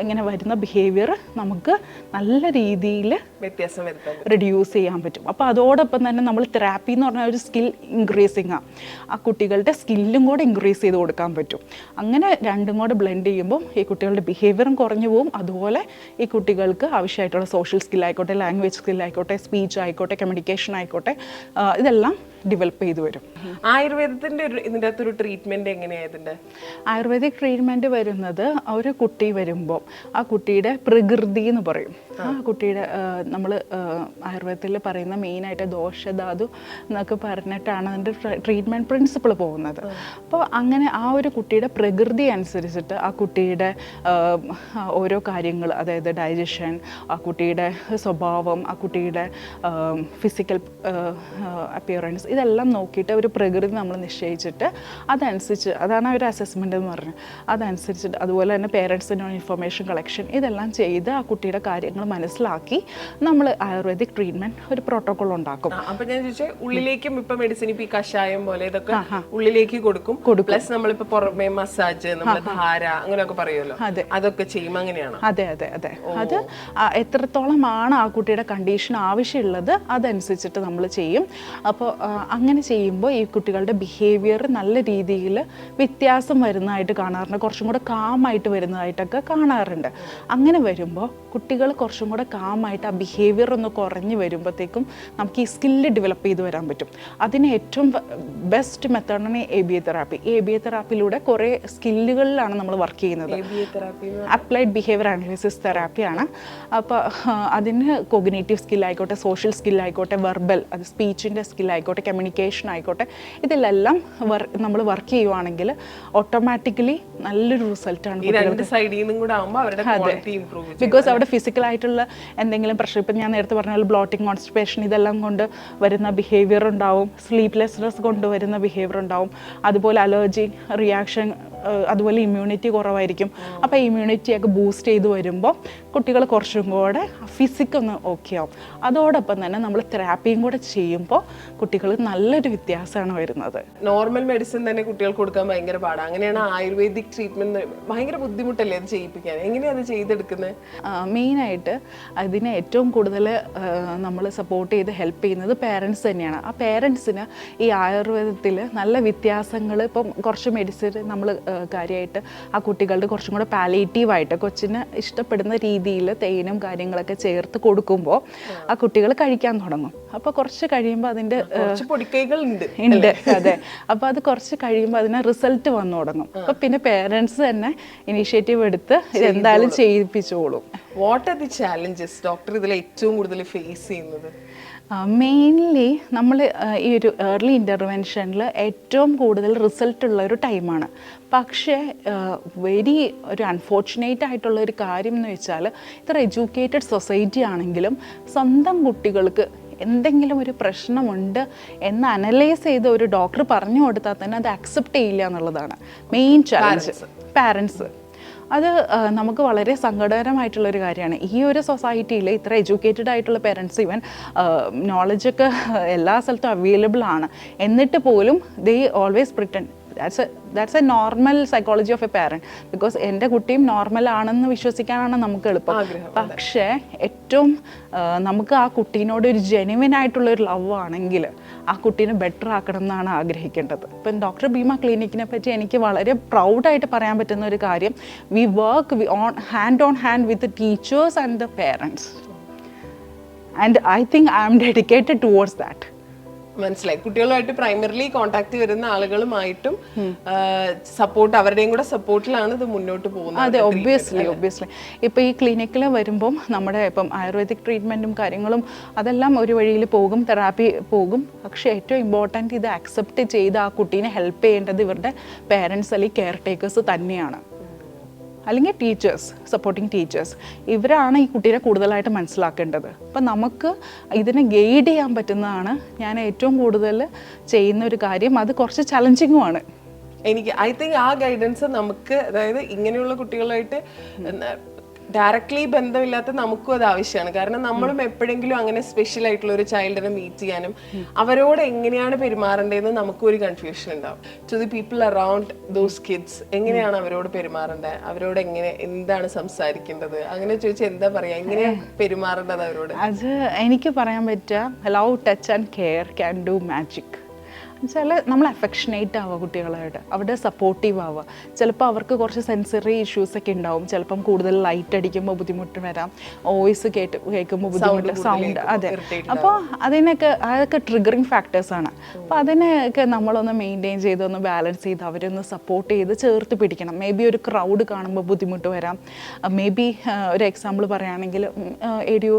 [SPEAKER 1] ഇങ്ങനെ വരുന്ന ബിഹേവിയർ നമുക്ക് നല്ല രീതിയിൽ
[SPEAKER 2] വ്യത്യാസം
[SPEAKER 1] റിഡ്യൂസ് ചെയ്യാൻ പറ്റും. അപ്പോൾ അതോടൊപ്പം തന്നെ നമ്മൾ തെറാപ്പി എന്ന് പറഞ്ഞ ഒരു സ്കിൽ ഇൻക്രീസിങ് ആണ് ആ കുട്ടികളുടെ സ്കില്ലും കൂടെ ഇൻക്രീസ് ചെയ്ത് കൊടുക്കാൻ പറ്റും. അങ്ങനെ രണ്ടും കൂടെ ബ്ലെൻഡ് ചെയ്യുമ്പോൾ ഈ കുട്ടികളുടെ ബിഹേവിയറും കുറഞ്ഞു പോകും അതുപോലെ ഈ കുട്ടികൾക്ക് ആവശ്യമായിട്ടുള്ള സോഷ്യൽ സ്കിൽ ആയിക്കോട്ടെ ലാംഗ്വേജ് സ്കിൽ ആയിക്കോട്ടെ സ്പീച്ച് ആയിക്കോട്ടെ കമ്മ്യൂണിക്കേഷൻ ആയിക്കോട്ടെ ഇതെല്ലാം ഡെവലപ്പ് ചെയ്തു വരും.
[SPEAKER 2] ആയുർവേദത്തിന്റെ ഒരു ഇതിന്റെ അകത്തൊരു ട്രീറ്റ്മെന്റ് എങ്ങനെയാ ഇതിന്റെ?
[SPEAKER 1] ആയുർവേദിക് ട്രീറ്റ്മെന്റ് വരുന്നത് ഒരു കുട്ടി വരുമ്പോൾ ആ കുട്ടിയുടെ പ്രകൃതി എന്ന് പറയും. ആ കുട്ടിയുടെ നമ്മൾ ആയുർവേദത്തിൽ പറയുന്ന മെയിനായിട്ട് ദോഷധാതു എന്നൊക്കെ പറഞ്ഞിട്ടാണ് അതിന്റെ ട്രീറ്റ്മെന്റ് പ്രിൻസിപ്പിൾ പോകുന്നത്. അപ്പോൾ അങ്ങനെ ആ ഒരു കുട്ടിയുടെ പ്രകൃതി അനുസരിച്ചിട്ട് ആ കുട്ടിയുടെ ഓരോ കാര്യങ്ങൾ അതായത് ഡൈജഷൻ ആ കുട്ടിയുടെ സ്വഭാവം ആ കുട്ടിയുടെ ഫിസിക്കൽ അപ്പിയറൻസ് ഇതെല്ലാം നോക്കിയിട്ട് ഒരു പ്രകൃതി നമ്മൾ നിശ്ചയിച്ചിട്ട് അതനുസരിച്ച് അതാണ് ഒരു അസസ്മെന്റ് എന്ന് പറഞ്ഞത്. അതനുസരിച്ചിട്ട് അതുപോലെ തന്നെ പേരൻസിന്റെ ഇൻഫർമേഷൻ കളക്ഷൻ ഇതെല്ലാം ചെയ്ത് ആ കുട്ടിയുടെ കാര്യങ്ങൾ മനസ്സിലാക്കി നമ്മൾ ആയുർവേദിക് ട്രീറ്റ്മെന്റ് ഒരു പ്രോട്ടോകോൾ ഉണ്ടാക്കും.
[SPEAKER 2] അപ്പൊ ഞാൻ ചോദിച്ചാൽ ഉള്ളിലേക്കും ഇപ്പൊ മെഡിസിൻ ഇപ്പൊ കഷായം പോലെ ഇതൊക്കെ ഉള്ളിലേക്ക് കൊടുക്കും. പ്ലസ് നമ്മളിപ്പോ പുറമേ മസാജ് നമ്മൾ ധാര അങ്ങനെയൊക്കെ പറയുമല്ലോ.
[SPEAKER 1] അതെ.
[SPEAKER 2] അതൊക്കെ ചെയ്യും അങ്ങനെയാണ്?
[SPEAKER 1] അതെ അതെ അതെ. അത് എത്രത്തോളമാണ് ആ കുട്ടിയുടെ കണ്ടീഷൻ ആവശ്യമുള്ളത് അതനുസരിച്ചിട്ട് നമ്മൾ ചെയ്യും. അപ്പോൾ അങ്ങനെ ചെയ്യുമ്പോൾ ഈ കുട്ടികളുടെ ബിഹേവിയർ നല്ല രീതിയിൽ വ്യത്യാസം വരുന്നതായിട്ട് കാണാറുണ്ട്. കുറച്ചും കൂടെ കാമായിട്ട് വരുന്നതായിട്ടൊക്കെ കാണാറുണ്ട്. അങ്ങനെ വരുമ്പോൾ കുട്ടികൾ കുറച്ചും കൂടെ കാമായിട്ട് ആ ബിഹേവിയർ ഒന്ന് കുറഞ്ഞ് വരുമ്പോഴത്തേക്കും നമുക്ക് ഈ സ്കില്ല് ഡെവലപ്പ് ചെയ്ത് വരാൻ പറ്റും. അതിന് ഏറ്റവും ബെസ്റ്റ് മെത്തേഡാണ് A B A therapy A B A തെറാപ്പിയിലൂടെ കുറേ സ്കില്ലുകളിലാണ് നമ്മൾ വർക്ക് ചെയ്യുന്നത്. അപ്ലൈഡ് ബിഹേവിയർ അനാലിസിസ് തെറാപ്പിയാണ് അപ്പോൾ അതിന് കോഗിനേറ്റീവ് സ്കില്ലായിക്കോട്ടെ സോഷ്യൽ സ്കില്ലായിക്കോട്ടെ ആയിക്കോട്ടെ വെർബൽ അത് സ്പീച്ചിന്റെ സ്കില്ലായിക്കോട്ടെ ആയിക്കോട്ടെ കമ്മ്യൂണിക്കേഷൻ ആയിക്കോട്ടെ ഇതിലെല്ലാം നമ്മൾ വർക്ക് ചെയ്യുവാണെങ്കിൽ ഓട്ടോമാറ്റിക്കലി നല്ലൊരു റിസൾട്ടാണ് ബിക്കോസ് അവിടെ ഫിസിക്കൽ ആയിട്ടുള്ള എന്തെങ്കിലും പ്രഷർ. ഇപ്പം ഞാൻ നേരത്തെ പറഞ്ഞ പോലെ ബ്ലോട്ടിങ് കോൺസ്റ്റിപ്പേഷൻ ഇതെല്ലാം കൊണ്ട് വരുന്ന ബിഹേവിയർ ഉണ്ടാവും. സ്ലീപ്ലെസ്നെസ് കൊണ്ട് വരുന്ന ബിഹേവിയർ ഉണ്ടാവും. അതുപോലെ അലർജി റിയാക്ഷൻ അതുപോലെ ഇമ്മ്യൂണിറ്റി കുറവായിരിക്കും. അപ്പോൾ ഇമ്മ്യൂണിറ്റിയൊക്കെ ബൂസ്റ്റ് ചെയ്ത് വരുമ്പോൾ കുട്ടികൾ കുറച്ചും കൂടെ ഫിസിക് ഒന്ന് ഓക്കെ ആവും. അതോടൊപ്പം തന്നെ നമ്മൾ തെറാപ്പിയും കൂടെ ചെയ്യുമ്പോൾ കുട്ടികൾ നല്ലൊരു വ്യത്യാസമാണ് വരുന്നത്.
[SPEAKER 2] നോർമൽ മെഡിസിൻ തന്നെ കുട്ടികൾക്ക് കൊടുക്കാൻ ഭയങ്കര പാടാണ് അങ്ങനെയാണ് ആയുർവേദിക് ട്രീറ്റ്മെന്റ് ഭയങ്കര ബുദ്ധിമുട്ടല്ലേ അത് ചെയ്യിപ്പിക്കാൻ? എങ്ങനെയാണ് അത് ചെയ്തെടുക്കുന്നത്
[SPEAKER 1] മെയിനായിട്ട് അതിനെ ഏറ്റവും കൂടുതൽ നമ്മൾ സപ്പോർട്ട് ചെയ്ത് ഹെൽപ്പ് ചെയ്യുന്നത് പേരൻസ് തന്നെയാണ്. ആ പേരൻസിന് ഈ ആയുർവേദത്തിൽ നല്ല വ്യത്യാസങ്ങൾ ഇപ്പം കുറച്ച് മെഡിസിൻ നമ്മൾ കാര്യമായിട്ട് ആ കുട്ടികളുടെ കുറച്ചും കൂടെ പാലേറ്റീവായിട്ട് കൊച്ചിന് ഇഷ്ടപ്പെടുന്ന രീതിയിൽ തേനും കാര്യങ്ങളൊക്കെ ചേർത്ത് കൊടുക്കുമ്പോൾ ആ. കുട്ടികൾ കഴിക്കാൻ തുടങ്ങും. അപ്പോൾ കുറച്ച് കഴിയുമ്പോൾ
[SPEAKER 2] അതിന്റെ പൊടിക്കൈകൾ ഉണ്ട്
[SPEAKER 1] ഉണ്ട് അതെ. അപ്പോൾ അത് കുറച്ച് കഴിയുമ്പോൾ അതിന് റിസൾട്ട് വന്നു തുടങ്ങും. അപ്പോൾ പിന്നെ പേരൻസ് തന്നെ ഇനീഷ്യേറ്റീവ് എടുത്ത് ഇതെന്തായാലും ചെയ്യിപ്പിച്ചോളും.
[SPEAKER 2] What are the challenges doctor ഇതിൽ ഏറ്റവും കൂടുതൽ ഫേസ് ചെയ്യുന്നത്?
[SPEAKER 1] മെയിൻലി നമ്മൾ ഈ ഒരു ഏർലി ഇന്റർവെൻഷനിൽ ഏറ്റവും കൂടുതൽ റിസൾട്ട് ഉള്ള ഒരു ടൈമാണ് പക്ഷേ വെരി ഒരു അൺഫോർച്ചുനേറ്റ് ആയിട്ടുള്ള ഒരു കാര്യം എന്ന് വെച്ചാൽ ഇത്ര എഡ്യൂക്കേറ്റഡ് സൊസൈറ്റി ആണെങ്കിലും സ്വന്തം കുട്ടികൾക്ക് എന്തെങ്കിലും ഒരു പ്രശ്നമുണ്ട് എന്ന് അനലൈസ് ചെയ്ത് ഒരു ഡോക്ടർ പറഞ്ഞു കൊടുത്താൽ തന്നെ അത് അക്സെപ്റ്റ് ചെയ്യില്ല എന്നുള്ളതാണ്. മെയിൻ ചാലഞ്ച് പാരൻസ് അത് നമുക്ക് വളരെ സങ്കടകരമായിട്ടുള്ളൊരു കാര്യമാണ്. ഈ ഒരു സൊസൈറ്റിയിൽ ഇത്ര എഡ്യൂക്കേറ്റഡ് ആയിട്ടുള്ള പേരൻസ് ഇവൻ നോളജൊക്കെ എല്ലാ സ്ഥലത്തും അവൈലബിൾ ആണ്. എന്നിട്ട് പോലും they always pretend that's a that's a normal psychology of a parent because എന്റെ കുട്ടിയും നോർമൽ ആണെന്ന് വിശ്വസിക്കാനാണ് നമുക്ക് എളുപ്പം. പക്ഷേ ഏറ്റവും നമുക്ക് ആ കുട്ടീനോട് ഒരു ജെനുവിൻ ആയിട്ടുള്ള ഒരു ലവ് ആണെങ്കിൽ ആ കുട്ടീനെ ബെറ്റർ ആക്കണം എന്നാണ് ആഗ്രഹിക്കേണ്ടത്. ഇപ്പം ഡോക്ടർ ഭീമ ക്ലിനിക്കിനെ പറ്റി എനിക്ക് വളരെ പ്രൗഡായിട്ട് പറയാൻ പറ്റുന്ന ഒരു കാര്യം we work on hand on hand with teachers and the parents and I think I am dedicated towards that
[SPEAKER 2] മനസ്സിലായി. കുട്ടികളുമായിട്ട് പ്രൈമറിലി കോണ്ടാക്ട് വരുന്ന ആളുകളുമായിട്ടും സപ്പോർട്ട് അവരുടെയും കൂടെ സപ്പോർട്ടിലാണ് ഇത് മുന്നോട്ട് പോകുന്നത്.
[SPEAKER 1] അതെ ഒബ്വിയസ്ലി ഒബ്വിയസ്ലി ഇപ്പോൾ ഈ ക്ലിനിക്കിൽ വരുമ്പം നമ്മുടെ ഇപ്പം ആയുർവേദിക് ട്രീറ്റ്മെന്റും കാര്യങ്ങളും അതെല്ലാം ഒരു വഴിയിൽ പോകും തെറാപ്പി പോകും. പക്ഷേ ഏറ്റവും ഇമ്പോർട്ടന്റ് ഇത് അക്സെപ്റ്റ് ചെയ്ത് ആ കുട്ടീനെ ഹെൽപ്പ് ചെയ്യേണ്ടത് ഇവരുടെ പേരൻസ് അല്ലെങ്കിൽ കെയർ ടേക്കേഴ്സ് തന്നെയാണ്. അല്ലെങ്കിൽ ടീച്ചേഴ്സ് സപ്പോർട്ടിങ് ടീച്ചേഴ്സ് ഇവരാണ് ഈ കുട്ടീനെ കൂടുതലായിട്ട് മനസ്സിലാക്കേണ്ടത്. അപ്പം നമുക്ക് ഇതിനെ ഗൈഡ് ചെയ്യാൻ പറ്റുന്നതാണ് ഞാൻ ഏറ്റവും കൂടുതൽ ചെയ്യുന്ന ഒരു കാര്യം. അത് കുറച്ച് ചലഞ്ചിങ്ങുമാണ്
[SPEAKER 2] എനിക്ക് ഐ തിങ്ക് ആ ഗൈഡൻസ് നമുക്ക് അതായത് ഇങ്ങനെയുള്ള കുട്ടികളുമായിട്ട് ഡയറക്ട്ലി ബന്ധമില്ലാത്ത നമുക്കും അത് ആവശ്യമാണ്. കാരണം നമ്മളും എപ്പോഴെങ്കിലും അങ്ങനെ സ്പെഷ്യൽ ആയിട്ടുള്ള ഒരു ചൈൽഡിനെ മീറ്റ് ചെയ്യാനും അവരോട് എങ്ങനെയാണ് പെരുമാറേണ്ടതെന്ന് നമുക്കും ഒരു കൺഫ്യൂഷൻ ഉണ്ടാവും. To the people around those kids എങ്ങനെയാണ് അവരോട് പെരുമാറേണ്ടത്? അവരോട് എങ്ങനെ എന്താണ് സംസാരിക്കേണ്ടത്? അങ്ങനെ ചോദിച്ചാൽ എന്താ പറയാ? എങ്ങനെയാണ് പെരുമാറേണ്ടത് അവരോട്?
[SPEAKER 1] അത് എനിക്ക് പറയാൻ പറ്റുക love touch and care can do magic വെച്ചാൽ നമ്മൾ അഫെക്ഷനേറ്റ് ആവുക കുട്ടികളായിട്ട് അവിടെ സപ്പോർട്ടീവ് ആവുക ചിലപ്പോൾ അവർക്ക് കുറച്ച് സെൻസറി ഇഷ്യൂസ് ഒക്കെ ഉണ്ടാവും. ചിലപ്പം കൂടുതൽ ലൈറ്റ് അടിക്കുമ്പോൾ ബുദ്ധിമുട്ട് വരാം. വോയിസ് കേട്ട് കേൾക്കുമ്പോൾ ബുദ്ധിമുട്ട് സൗണ്ട് അതെ. അപ്പോൾ അതിനൊക്കെ അതൊക്കെ ട്രിഗറിങ് ഫാക്ടേഴ്സാണ് അപ്പോൾ അതിനൊക്കെ നമ്മളൊന്ന് മെയിന്റെയിൻ ചെയ്ത് ഒന്ന് ബാലൻസ് ചെയ്ത് അവരൊന്ന് സപ്പോർട്ട് ചെയ്ത് ചേർത്ത് പിടിക്കണം. മേ ബി ഒരു ക്രൗഡ് കാണുമ്പോൾ ബുദ്ധിമുട്ട് വരാം. മേ ബി ഒരു എക്സാമ്പിൾ പറയുകയാണെങ്കിൽ A D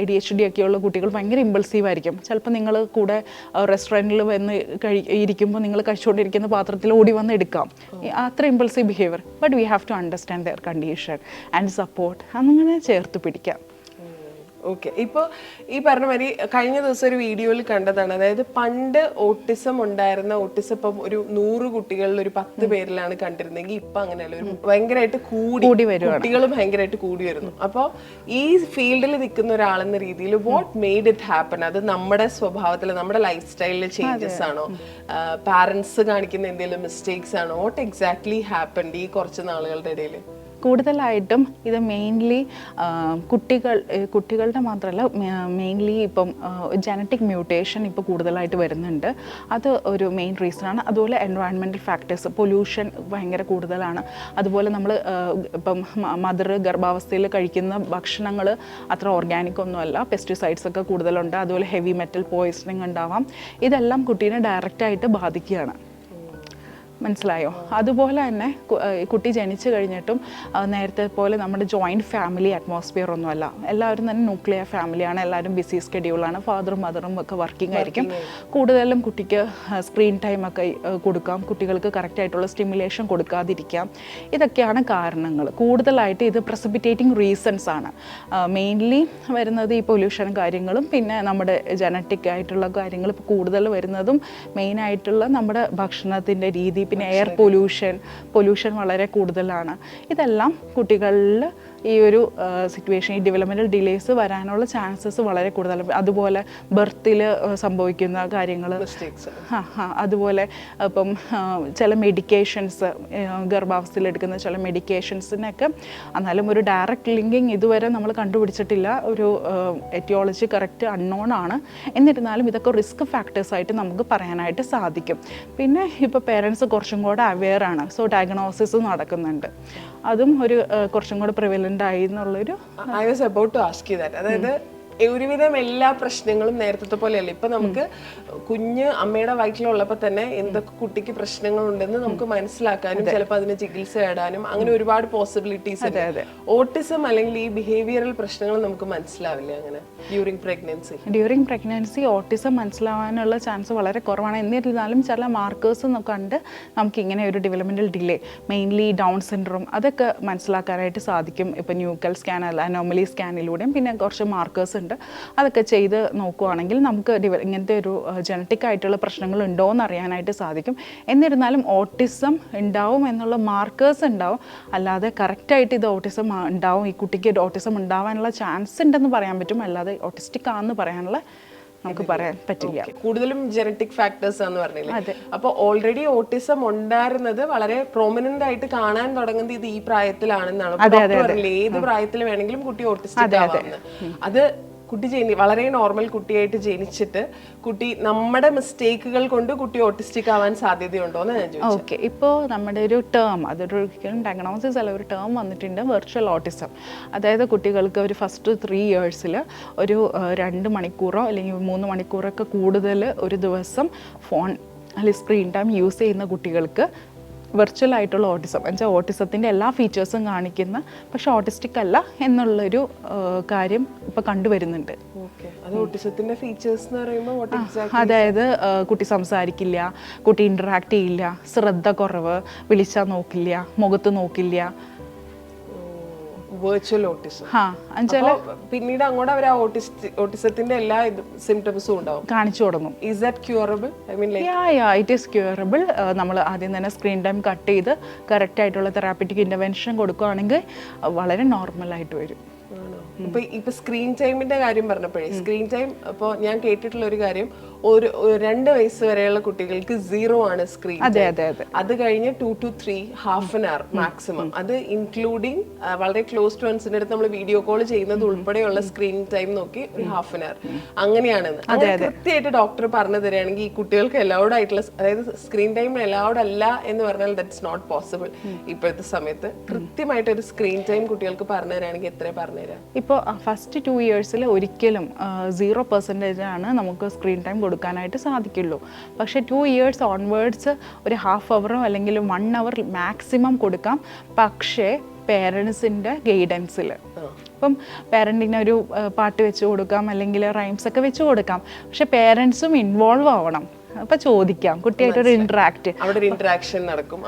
[SPEAKER 1] A D H D ഒക്കെയുള്ള കുട്ടികൾ ഭയങ്കര ഇമ്പൾസീവ് ആയിരിക്കും. ചിലപ്പോൾ നിങ്ങൾ കൂടെ റെസ്റ്റോറന്റിൽ വന്ന് കഴി ഇരിക്കുമ്പോൾ നിങ്ങൾ കഴിച്ചുകൊണ്ടിരിക്കുന്ന പാത്രത്തിൽ ഓടി വന്ന് എടുക്കാം. അത്ര impulsive behaviour but we have to understand their condition and support അങ്ങനെ ചേർത്ത് പിടിക്കാം.
[SPEAKER 2] ഓക്കെ ഇപ്പോൾ ഈ പറഞ്ഞ മാതിരി കഴിഞ്ഞ ദിവസം ഒരു വീഡിയോയിൽ കണ്ടതാണ്. അതായത് പണ്ട് ഓട്ടിസം ഉണ്ടായിരുന്ന ഓട്ടിസം ഇപ്പം ഒരു നൂറ് കുട്ടികളിൽ ഒരു പത്ത് പേരിലാണ് കണ്ടിരുന്നെങ്കിൽ ഇപ്പം അങ്ങനെയല്ല. ഒരു ഭയങ്കരമായിട്ട് കൂടി
[SPEAKER 1] കൂടി വരും
[SPEAKER 2] കുട്ടികൾ ഭയങ്കരമായിട്ട് കൂടി വരുന്നു. അപ്പോൾ ഈ ഫീൽഡിൽ നിൽക്കുന്ന ഒരാളെന്ന രീതിയിൽ വാട്ട് മെയ്ഡ് ഇറ്റ് ഹാപ്പൻ അത് നമ്മുടെ സ്വഭാവത്തിൽ നമ്മുടെ ലൈഫ് സ്റ്റൈലിൽ ചേഞ്ചസ് ആണോ? പാരൻസ് കാണിക്കുന്ന എന്തെങ്കിലും മിസ്റ്റേക്സ് ആണോ? വാട്ട് എക്സാക്ട്ലി ഹാപ്പൻ ഈ കുറച്ച് നാളുകളുടെ ഇടയിൽ
[SPEAKER 1] കൂടുതലായിട്ടും ഇത് മെയിൻലി കുട്ടികൾ കുട്ടികളുടെ മാത്രമല്ല മെയിൻലി ഇപ്പം ജനറ്റിക് മ്യൂട്ടേഷൻ ഇപ്പോൾ കൂടുതലായിട്ട് വരുന്നുണ്ട്. അത് ഒരു മെയിൻ റീസണാണ് അതുപോലെ എൻവയൺമെന്റൽ ഫാക്ടേഴ്സ് പൊല്യൂഷൻ ഭയങ്കര കൂടുതലാണ്. അതുപോലെ നമ്മൾ ഇപ്പം മദർ ഗർഭാവസ്ഥയിൽ കഴിക്കുന്ന ഭക്ഷണങ്ങൾ അത്ര ഓർഗാനിക് ഒന്നുമല്ല. പെസ്റ്റിസൈഡ്സ് ഒക്കെ കൂടുതലുണ്ട്. അതുപോലെ ഹെവി മെറ്റൽ പോയിസണിങ് ഉണ്ടാവാം. ഇതെല്ലാം കുട്ടീനെ ഡയറക്റ്റായിട്ട് ബാധിക്കുകയാണ്. മനസ്സിലായോ? അതുപോലെ തന്നെ കുട്ടി ജനിച്ചു കഴിഞ്ഞിട്ടും നേരത്തെ പോലെ നമ്മുടെ ജോയിന്റ് ഫാമിലി അറ്റ്മോസ്ഫിയർ ഒന്നുമല്ല. എല്ലാവരും തന്നെ ന്യൂക്ലിയർ ഫാമിലിയാണ് എല്ലാവരും ബിസി സ്കെഡ്യൂളാണ് ഫാദറും മദറും ഒക്കെ വർക്കിംഗ് ആയിരിക്കും. കൂടുതലും കുട്ടിക്ക് സ്ക്രീൻ ടൈം ഒക്കെ കൊടുക്കാം. കുട്ടികൾക്ക് കറക്റ്റായിട്ടുള്ള സ്റ്റിമുലേഷൻ കൊടുക്കാതിരിക്കാം. ഇതൊക്കെയാണ് കാരണങ്ങൾ. കൂടുതലായിട്ട് ഇത് പ്രസിപിറ്റേറ്റിംഗ് റീസൺസ് ആണ്. മെയിൻലി വരുന്നത് ഈ പൊല്യൂഷൻ കാര്യങ്ങളും പിന്നെ നമ്മുടെ ജനറ്റിക് ആയിട്ടുള്ള കാര്യങ്ങൾ ഇപ്പോൾ കൂടുതൽ വരുന്നതും മെയിനായിട്ടുള്ള നമ്മുടെ ഭക്ഷണത്തിന്റെ രീതി പിന്നെ എയർ പൊല്യൂഷൻ പൊല്യൂഷൻ വളരെ കൂടുതലാണ്. ഇതെല്ലാം കുട്ടികളിൽ ഈ ഒരു സിറ്റുവേഷൻ ഈ ഡെവലപ്മെന്റൽ ഡിലേസ് വരാനുള്ള ചാൻസസ് വളരെ കൂടുതലാണ്. അതുപോലെ ബർത്തിൽ സംഭവിക്കുന്ന കാര്യങ്ങൾ ആ അതുപോലെ ഇപ്പം ചില മെഡിക്കേഷൻസ് ഗർഭാവസ്ഥയിൽ എടുക്കുന്ന ചില മെഡിക്കേഷൻസിനൊക്കെ എന്നാലും ഒരു ഡയറക്റ്റ് ലിങ്കിങ് ഇതുവരെ നമ്മൾ കണ്ടുപിടിച്ചിട്ടില്ല. ഒരു എറ്റിയോളജി കറക്റ്റ് അൺനോൺ ആണ്. എന്നിരുന്നാലും ഇതൊക്കെ റിസ്ക് ഫാക്ടേഴ്സ് ആയിട്ട് നമുക്ക് പറയാനായിട്ട് സാധിക്കും. പിന്നെ ഇപ്പോൾ പേരൻസ് കുറച്ചും കൂടെ അവെയർ ആണ്. സോ ഡയഗ്നോസിസ് നടക്കുന്നുണ്ട്. അതും ഒരു കുറച്ചും കൂടെ പ്രിവലന്റ് ആയി എന്നുള്ളൊരു
[SPEAKER 2] I was about to ask you that അതായത് ഒരുവിധം എല്ലാ പ്രശ്നങ്ങളും നേരത്തെ പോലെയല്ല. ഇപ്പൊ നമുക്ക് കുഞ്ഞ് അമ്മയുടെ വയറ്റിലുള്ളപ്പോ തന്നെ എന്തൊക്കെ കുട്ടിക്ക് പ്രശ്നങ്ങളുണ്ടെന്ന് നമുക്ക് മനസ്സിലാക്കാനും ചിലപ്പോൾ അതിന് ചികിത്സ തേടാനും അങ്ങനെ ഒരുപാട് പോസിബിലിറ്റീസ് ഓട്ടിസം അല്ലെങ്കിൽ ഈ ബിഹേവിയറൽ പ്രശ്നങ്ങൾ നമുക്ക് മനസ്സിലാവില്ല അങ്ങനെ during pregnancy
[SPEAKER 1] during pregnancy autism മനസ്സിലാവാനുള്ള chance വളരെ കുറവാണ്. എന്നിരുന്നാലും ചില മാർക്കേഴ്സ് കണ്ട് നമുക്ക് ഇങ്ങനെ ഒരു developmental delay mainly down syndrome അതൊക്കെ മനസ്സിലാക്കാനായിട്ട് സാധിക്കും. ഇപ്പം ന്യൂക്കൽ സ്കാൻ അല്ല അനോമലി സ്കാനിലൂടെയും പിന്നെ കുറച്ച് മാർക്കേഴ്സ് ഉണ്ട്. ഉണ്ട് അതൊക്കെ ചെയ്ത് നോക്കുവാണെങ്കിൽ നമുക്ക് ഇങ്ങനത്തെ ഒരു ജനറ്റിക് ആയിട്ടുള്ള പ്രശ്നങ്ങൾ ഉണ്ടോ എന്ന് അറിയാനായിട്ട് സാധിക്കും. എന്നിരുന്നാലും ഓട്ടിസം ഉണ്ടാവും എന്നുള്ള മാർക്കേഴ്സ് ഉണ്ടാവും. അല്ലാതെ കറക്റ്റായിട്ട് ഇത് ഓട്ടിസം ഉണ്ടാവും. ഈ കുട്ടിക്ക് ഓട്ടിസം ഉണ്ടാവാനുള്ള ചാൻസ് ഉണ്ടെന്ന് പറയാൻ പറ്റും. അല്ലാതെ ഓട്ടിസ്റ്റിക് ആണെന്ന് പറയാനുള്ള നമുക്ക് പറയാൻ പറ്റില്ല.
[SPEAKER 2] കൂടുതലും ജനറ്റിക് ഫാക്ടേഴ്സ് എന്ന് പറഞ്ഞില്ലേ? അപ്പോൾ ഓൾറെഡി ഓട്ടിസം ഉണ്ടായിരുന്നത് വളരെ പ്രോമിനന്റ് ആയിട്ട് കാണാൻ തുടങ്ങുന്നത് ഇത് ഈ പ്രായത്തിലാണെന്നാണ്. ഏത് പ്രായത്തിൽ വേണമെങ്കിലും കുട്ടി ഓട്ടിസ്റ്റിക് ആവാമെന്ന്. അത് കുട്ടി ജനി വളരെ നോർമൽ കുട്ടിയായിട്ട് ജനിച്ചിട്ട് കുട്ടി നമ്മുടെ മിസ്റ്റേക്കുകൾ കൊണ്ട് കുട്ടി ഓട്ടിസ്റ്റിക് ആവാൻ സാധ്യതയുണ്ടോ എന്ന് ഞാൻ ചോദിച്ചു.
[SPEAKER 1] ഓക്കെ ഇപ്പോൾ നമ്മുടെ ഒരു ടേം അതൊരു ഡയഗ്നോസിസ് അല്ല ഒരു ടേം വന്നിട്ടുണ്ട് വെർച്വൽ ഓട്ടിസം അതായത് കുട്ടികൾക്ക് ഒരു ഫസ്റ്റ് ത്രീ ഇയേഴ്സിൽ ഒരു രണ്ട് മണിക്കൂറോ അല്ലെങ്കിൽ മൂന്ന് മണിക്കൂറൊക്കെ കൂടുതൽ ഒരു ദിവസം ഫോൺ അല്ലെങ്കിൽ സ്ക്രീൻ ടൈം യൂസ് ചെയ്യുന്ന കുട്ടികൾക്ക് വെർച്വൽ ആയിട്ടുള്ള ഓട്ടിസം എന്നുവെച്ചാൽ ഓട്ടിസത്തിന്റെ എല്ലാ ഫീച്ചേഴ്സും കാണിക്കുന്ന പക്ഷെ ഓട്ടിസ്റ്റിക് അല്ല എന്നുള്ളൊരു കാര്യം ഇപ്പോൾ കണ്ടുവരുന്നുണ്ട്
[SPEAKER 2] ഓട്ടിസത്തിന്റെ ഫീച്ചേഴ്സ് എന്ന് പറയുമ്പോൾ?
[SPEAKER 1] അതായത് കുട്ടി സംസാരിക്കില്ല കുട്ടി ഇന്ററാക്ട് ചെയ്യില്ല ശ്രദ്ധ കുറവ് വിളിച്ചാൽ നോക്കില്ല മുഖത്ത് നോക്കില്ല
[SPEAKER 2] വെർച്വൽ ഓട്ടിസം പിന്നീട് അങ്ങോട്ട് അവർ ആ ഓട്ടിസത്തിന്റെ എല്ലാ സിംറ്റംസും ഉണ്ടാവും.
[SPEAKER 1] കാണിച്ചു തുടങ്ങും
[SPEAKER 2] is that curable I mean like
[SPEAKER 1] ya ya it is curable നമ്മൾ ആദ്യം തന്നെ സ്ക്രീൻ ടൈം കട്ട് ചെയ്ത് കറക്റ്റ് ആയിട്ടുള്ള തെറാപ്പിറ്റിക് ഇന്റർവെൻഷൻ കൊടുക്കുകയാണെങ്കിൽ വളരെ നോർമൽ ആയിട്ട് വരും.
[SPEAKER 2] ഇപ്പൊ ഇപ്പൊ സ്ക്രീൻ ടൈമിന്റെ കാര്യം പറഞ്ഞപ്പോഴേ സ്ക്രീൻ ടൈം ഇപ്പോൾ ഞാൻ കേട്ടിട്ടുള്ള ഒരു കാര്യം ഒരു രണ്ട് വയസ്സ് വരെയുള്ള കുട്ടികൾക്ക് സീറോ ആണ് സ്ക്രീൻ
[SPEAKER 1] അതെ അതെ അതെ.
[SPEAKER 2] അത് കഴിഞ്ഞ് two to three half an hour maximum അത് ഇൻക്ലൂഡിങ് വളരെ ക്ലോസ് ടു ഫ്രണ്ട്സിന്റെ അടുത്ത് നമ്മൾ വീഡിയോ കോൾ ചെയ്യുന്നത് ഉൾപ്പെടെയുള്ള സ്ക്രീൻ ടൈം നോക്കി ഒരു ഹാഫ് ആൻ അവർ അങ്ങനെയാണെന്ന് അങ്ങനെ കൃത്യമായിട്ട് ഡോക്ടർ പറഞ്ഞു തരികയാണെങ്കിൽ ഈ കുട്ടികൾക്ക് അലൗഡ് ആയിട്ടുള്ള അതായത് സ്ക്രീൻ ടൈം അലൗഡ് അല്ല എന്ന് പറഞ്ഞാൽ ദാറ്റ്സ് നോട്ട് പോസിബിൾ ഇപ്പോഴത്തെ സമയത്ത് കൃത്യമായിട്ട് ഒരു സ്ക്രീൻ ടൈം കുട്ടികൾക്ക് പറഞ്ഞു തരികയാണെങ്കിൽ എത്ര പറഞ്ഞു തരാം.
[SPEAKER 1] ഇപ്പോൾ ഫസ്റ്റ് ടു ഇയേഴ്സിൽ ഒരിക്കലും സീറോ പെർസെന്റേജ് ആണ് നമുക്ക് സ്ക്രീൻ ടൈം കൊടുക്കാനായിട്ട് സാധിക്കുള്ളൂ. പക്ഷേ ടു ഇയേഴ്സ് ഓൺവേർഡ്സ് ഒരു ഹാഫ് അവറോ അല്ലെങ്കിൽ വൺ അവർ മാക്സിമം കൊടുക്കാം. പക്ഷേ പേരൻസിന്റെ ഗൈഡൻസിൽ ഇപ്പം പേരന്റിന് ഒരു പാട്ട് വെച്ച് കൊടുക്കാം അല്ലെങ്കിൽ റൈംസ് ഒക്കെ വെച്ച് കൊടുക്കാം. പക്ഷെ പേരൻസും ഇൻവോൾവ് ആവണം. അപ്പം ചോദിക്കാം. കുട്ടിയായിട്ടൊരു ഇന്ററാക്ട്
[SPEAKER 2] അവിടെ ഒരു ഇന്ററാക്ഷൻ നടക്കും.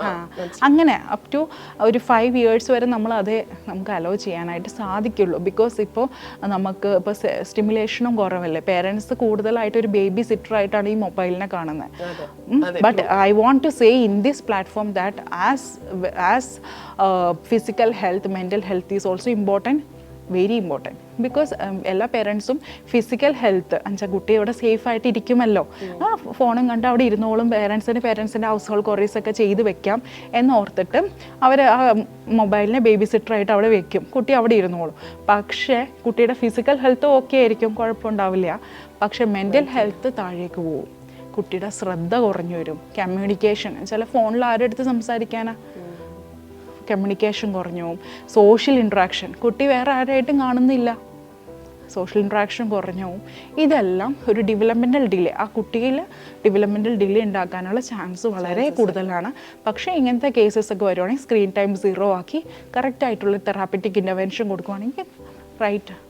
[SPEAKER 1] അങ്ങനെ അപ് ടു ഒരു ഫൈവ് ഇയേഴ്സ് വരെ നമ്മൾ അത് നമുക്ക് അലോ ചെയ്യാനായിട്ട് സാധിക്കുള്ളൂ. ബിക്കോസ് ഇപ്പോൾ നമുക്ക് ഇപ്പൊ സ്റ്റിമുലേഷനും കുറവല്ലേ? പേരൻസ് കൂടുതലായിട്ട് ഒരു ബേബി സിറ്റർ ആയിട്ടാണ് ഈ മൊബൈലിനെ കാണുന്നത് but I want to say in this platform that as as physical health mental health is also important very important because എല്ലാ പേരൻസും ഫിസിക്കൽ ഹെൽത്ത് എന്നുവെച്ചാൽ കുട്ടി ഇവിടെ സേഫ് ആയിട്ട് ഇരിക്കുമല്ലോ. ആ ഫോണും കണ്ട് അവിടെ ഇരുന്നോളും പേരൻസിന് പേരൻസിന്റെ ഹൗസ് ഹോൾഡ് കൊറീസ് ഒക്കെ ചെയ്ത് വെക്കാം എന്നോർത്തിട്ട് അവർ ആ മൊബൈലിനെ ബേബി സിറ്ററായിട്ട് അവിടെ വെക്കും. കുട്ടി അവിടെ ഇരുന്നോളും. പക്ഷേ കുട്ടിയുടെ ഫിസിക്കൽ ഹെൽത്ത് ഓക്കെ ആയിരിക്കും കുഴപ്പമുണ്ടാവില്ല. പക്ഷേ മെന്റൽ ഹെൽത്ത് താഴേക്ക് പോകും കുട്ടിയുടെ ശ്രദ്ധ കുറഞ്ഞു വരും. കമ്മ്യൂണിക്കേഷൻ ചില ഫോണിൽ ആരുടെ അടുത്ത് സംസാരിക്കാനാ? കമ്മ്യൂണിക്കേഷൻ കുറഞ്ഞു പോകും സോഷ്യൽ ഇൻട്രാക്ഷൻ കുട്ടി വേറെ ആരായിട്ടും കാണുന്നില്ല. സോഷ്യൽ ഇൻട്രാക്ഷൻ കുറഞ്ഞു പോവും. ഇതെല്ലാം ഒരു ഡെവലപ്മെന്റൽ ഡിലേ ആ കുട്ടിയിൽ ഡെവലപ്മെന്റൽ ഡിലേ ഉണ്ടാക്കാനുള്ള ചാൻസ് വളരെ കൂടുതലാണ്. പക്ഷേ ഇങ്ങനത്തെ കേസസ് ഒക്കെ വരുവാണെങ്കിൽ സ്ക്രീൻ ടൈം സീറോ ആക്കി കറക്റ്റ് ആയിട്ടുള്ള തെറാപ്പറ്റിക് ഇന്റർവെൻഷൻ കൊടുക്കുവാണെങ്കിൽ റൈറ്റ്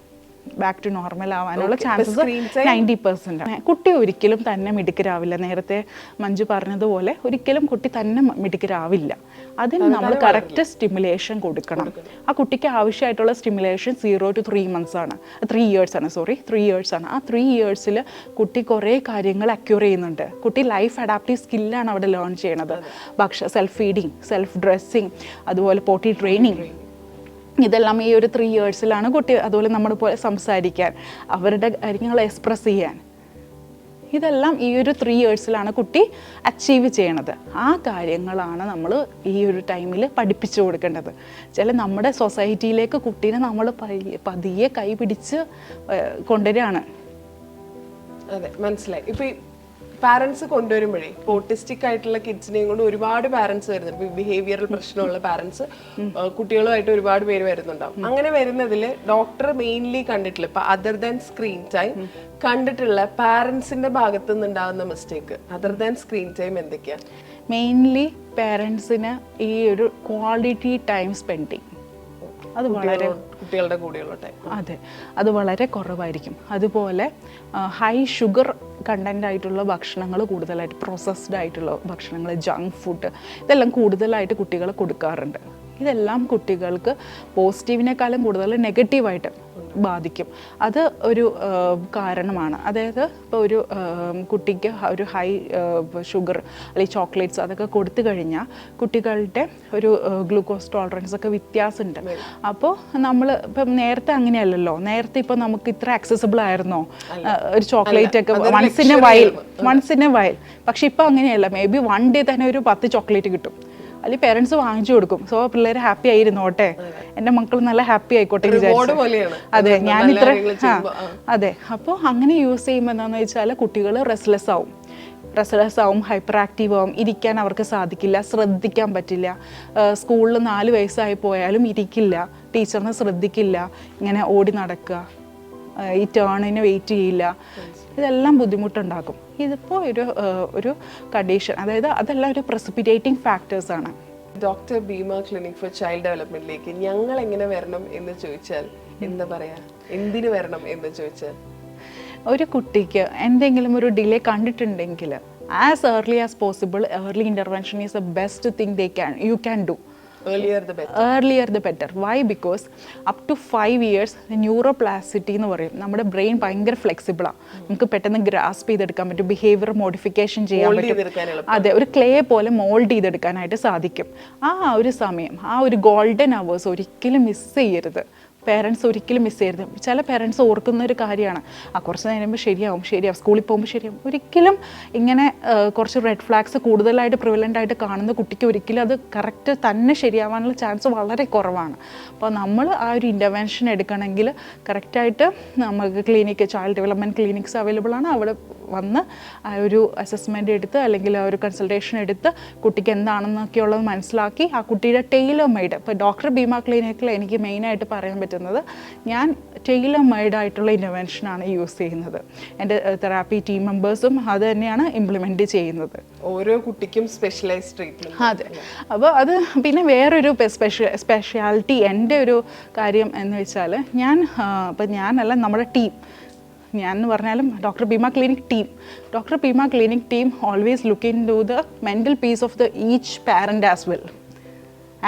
[SPEAKER 1] ബാക്ക് ടു നോർമൽ ആവാനുള്ള ചാൻസസ് നയന്റി ആണ് കുട്ടി ഒരിക്കലും തന്നെ മിടുക്കരാവില്ല നേരത്തെ മഞ്ജു പറഞ്ഞതുപോലെ ഒരിക്കലും കുട്ടി തന്നെ മിടുക്കരാവില്ല അതിന് നമ്മൾ കറക്റ്റ് സ്റ്റിമുലേഷൻ കൊടുക്കണം. ആ കുട്ടിക്ക് ആവശ്യമായിട്ടുള്ള stimulation zero to three months ആണ്. ത്രീ ഇയേഴ്സ് ആണ് സോറി ത്രീ ഇയേഴ്സ് ആണ്. ആ ത്രീ ഇയേഴ്സിൽ കുട്ടി കുറേ കാര്യങ്ങൾ അക്യൂർ ചെയ്യുന്നുണ്ട്. കുട്ടി ലൈഫ് അഡാപ്റ്റീവ് സ്കില്ലാണ് അവിടെ ലേൺ ചെയ്യണത്. ഭക്ഷ സെൽഫ് ഫീഡിങ് സെൽഫ് ഡ്രസ്സിങ് അതുപോലെ പോട്ടി ട്രെയിനിങ് ഇതെല്ലാം ഈ ഒരു ത്രീ ഇയേഴ്സിലാണ് കുട്ടി അതുപോലെ നമ്മുടെ പോലെ സംസാരിക്കാൻ അവരുടെ കാര്യങ്ങൾ എക്സ്പ്രസ് ചെയ്യാൻ. ഇതെല്ലാം ഈ ഒരു ത്രീ ഇയേഴ്സിലാണ് കുട്ടി അച്ചീവ് ചെയ്യണത്. ആ കാര്യങ്ങളാണ് നമ്മൾ ഈ ഒരു ടൈമിൽ പഠിപ്പിച്ചു കൊടുക്കേണ്ടത്. ചില നമ്മുടെ സൊസൈറ്റിയിലേക്ക് കുട്ടീനെ നമ്മൾ പതിയെ കൈ പിടിച്ച് കൊണ്ടുവരികയാണ്.
[SPEAKER 2] അതെ മനസ്സിലായി. ഇപ്പൊ പാരന്റ്സ് കൊണ്ടുവരുമ്പോഴേ ഓട്ടിസ്റ്റിക് ആയിട്ടുള്ള കിഡ്സിനെയും കൊണ്ട് ഒരുപാട് പാരൻസ് വരുന്നുണ്ട്. ബിഹേവിയറൽ പ്രശ്നമുള്ള പാരൻസ് കുട്ടികളുമായിട്ട് ഒരുപാട് പേര് വരുന്നുണ്ടാവും അങ്ങനെ വരുന്നതിൽ ഡോക്ടർ മെയിൻലി കണ്ടിട്ടില്ല. ഇപ്പൊ അതർ ദാൻ സ്ക്രീൻ ടൈം കണ്ടിട്ടുള്ള പാരൻസിന്റെ ഭാഗത്തു നിന്നുണ്ടാകുന്ന mistake other than screen time എന്തൊക്കെയാണ്
[SPEAKER 1] മെയിൻലി പാരൻസിന് ഈ ഒരു ക്വാളിറ്റി ടൈം സ്പെൻഡിങ് അത് വളരെ
[SPEAKER 2] കുട്ടികളുടെ കൂടെയുള്ള ടൈം
[SPEAKER 1] അതെ അത് വളരെ കുറവായിരിക്കും. അതുപോലെ ഹൈ ഷുഗർ കണ്ടന്റ് ആയിട്ടുള്ള ഭക്ഷണങ്ങൾ കൂടുതലായിട്ട് പ്രോസസ്ഡ് ആയിട്ടുള്ള ഭക്ഷണങ്ങൾ ജങ്ക് ഫുഡ് ഇതെല്ലാം കൂടുതലായിട്ട് കുട്ടികൾ കൊടുക്കാറുണ്ട്. ഇതെല്ലാം കുട്ടികൾക്ക് പോസിറ്റീവിനേക്കാളും കൂടുതൽ നെഗറ്റീവായിട്ട് ബാധിക്കും. അത് ഒരു കാരണമാണ്. അതായത് ഇപ്പോൾ ഒരു കുട്ടിക്ക് ഒരു ഹൈ ഷുഗർ അല്ലെങ്കിൽ ചോക്ലേറ്റ്സ് അതൊക്കെ കൊടുത്തു കഴിഞ്ഞാൽ കുട്ടികളുടെ ഒരു ഗ്ലൂക്കോസ് ടോളറൻസ് ഒക്കെ വ്യത്യാസമുണ്ട്. അപ്പോൾ നമ്മൾ ഇപ്പം നേരത്തെ അങ്ങനെയല്ലല്ലോ. നേരത്തെ ഇപ്പോൾ നമുക്ക് ഇത്ര ആക്സസിബിൾ ആയിരുന്നോ? ഒരു ചോക്ലേറ്റ് ഒക്കെ
[SPEAKER 2] മനസ്സിന്റെ
[SPEAKER 1] വയൽ ഇൻ വയൽ പക്ഷെ ഇപ്പോൾ അങ്ങനെയല്ല. മേ ബി വൺ ഡേ തന്നെ ഒരു പത്ത് ചോക്ലേറ്റ് കിട്ടും. അല്ലെങ്കിൽ പേരൻസ് വാങ്ങിച്ചു കൊടുക്കും. സോ പിള്ളേർ ഹാപ്പി ആയിരുന്നോട്ടെ? എന്റെ മക്കൾ നല്ല ഹാപ്പി ആയിക്കോട്ടെ വിചാരിച്ചു. അതെ ഞാൻ ഇത്ര. അതെ. അപ്പോൾ അങ്ങനെ യൂസ് ചെയ്യുമ്പോൾ എന്താണെന്ന് വെച്ചാൽ കുട്ടികൾ റെസ്ലെസ് ആവും. റെസ്ലെസ് ആവും ഹൈപ്പർ ആക്റ്റീവ് ആവും. ഇരിക്കാൻ അവർക്ക് സാധിക്കില്ല ശ്രദ്ധിക്കാൻ പറ്റില്ല. സ്കൂളിൽ നാല് വയസ്സായി പോയാലും ഇരിക്കില്ല. ടീച്ചറിനെ ശ്രദ്ധിക്കില്ല. ഇങ്ങനെ ഓടി നടക്കുക. ഈ ടേണിന് വെയിറ്റ് ചെയ്യില്ല. ഇതെല്ലാം ബുദ്ധിമുട്ടുണ്ടാക്കും. ഇതിപ്പോൾ ഒരു ഒരു കണ്ടീഷൻ അതായത് അതെല്ലാം ഒരു precipitating ഫാക്ടേഴ്സാണ്
[SPEAKER 2] doctor Bheema clinic for child ഡെവലപ്മെന്റിലേക്ക് ഞങ്ങൾ എങ്ങനെ വരണം എന്ന് ചോദിച്ചാൽ എന്താ പറയാ? എന്തിനു വരണം എന്ന് ചോദിച്ചാൽ?
[SPEAKER 1] ഒരു കുട്ടിക്ക് എന്തെങ്കിലും ഒരു ഡിലേ കണ്ടിട്ടുണ്ടെങ്കിൽ as early as possible early intervention is a best thing they can you can do
[SPEAKER 2] earlier the better
[SPEAKER 1] earlier the better why because up to five years neuroplasticity എന്ന് പറയും. നമ്മുടെ ബ്രെയിൻ ഭയങ്കര ഫ്ലെക്സിബിളാണ് നമുക്ക് പെട്ടെന്ന് ഗ്രാസ്പ് ചെയ്തെടുക്കാൻ പറ്റും. Behaviour modification ചെയ്യാൻ പറ്റും. അതെ ഒരു ക്ലേ പോലെ മോൾഡ് ചെയ്തെടുക്കാനായിട്ട് സാധിക്കും. ആ ഒരു സമയം ആ ഒരു ഗോൾഡൻ അവേഴ്സ് ഒരിക്കലും മിസ് ചെയ്യരുത്. പേരൻസ് ഒരിക്കലും മിസ് ചെയ്യരുത്. ചില പേരൻസ് ഓർക്കുന്ന ഒരു കാര്യമാണ്. ആ കുറച്ച് നേരം ശരിയാവും ശരിയാവും. സ്കൂളിൽ പോകുമ്പോൾ ശരിയാവും. ഒരിക്കലും ഇങ്ങനെ കുറച്ച് റെഡ് ഫ്ലാഗ്സ് കൂടുതലായിട്ട് പ്രിവലന്റ് ആയിട്ട് കാണുന്ന കുട്ടിക്ക് ഒരിക്കലും അത് കറക്റ്റ് തന്നെ ശരിയാവാനുള്ള ചാൻസ് വളരെ കുറവാണ്. അപ്പോൾ നമ്മൾ ആ ഒരു ഇന്റർവെൻഷൻ എടുക്കണമെങ്കിൽ കറക്റ്റായിട്ട് നമുക്ക് clinic child development clinics available ആണ്. അവിടെ വന്ന് ആ ഒരു അസസ്മെന്റ് എടുത്ത് അല്ലെങ്കിൽ ആ ഒരു കൺസൾട്ടേഷൻ എടുത്ത് കുട്ടിക്ക് എന്താണെന്നൊക്കെയുള്ളത് മനസ്സിലാക്കി ആ കുട്ടിയുടെ ടെയിലർ മെയ്ഡ് ഇപ്പോൾ ഡോക്ടർ ഭീമ ക്ലിനിക്കിൽ എനിക്ക് മെയിനായിട്ട് പറയാൻ പറ്റുന്നത് ഞാൻ ടെയിലർ മെയ്ഡ് ആയിട്ടുള്ള ഇന്റർവെൻഷനാണ് യൂസ് ചെയ്യുന്നത്. എന്റെ തെറാപ്പി ടീം മെമ്പേഴ്സും അത് തന്നെയാണ് ഇംപ്ലിമെന്റ് ചെയ്യുന്നത്.
[SPEAKER 2] ഓരോ കുട്ടിക്കും സ്പെഷ്യലൈസ് ട്രീറ്റ്മെന്റ്
[SPEAKER 1] അതെ. അപ്പോൾ അത് പിന്നെ വേറൊരു സ്പെഷ്യ സ്പെഷ്യാലിറ്റി എന്റെ ഒരു കാര്യം എന്ന് വെച്ചാൽ ഞാൻ ഇപ്പം ഞാനല്ല നമ്മുടെ ടീം ഞാൻ എന്ന് പറഞ്ഞാലും doctor Bheema clinic team. Doctor Bheema clinic team always look into the mental peace of the each parent as well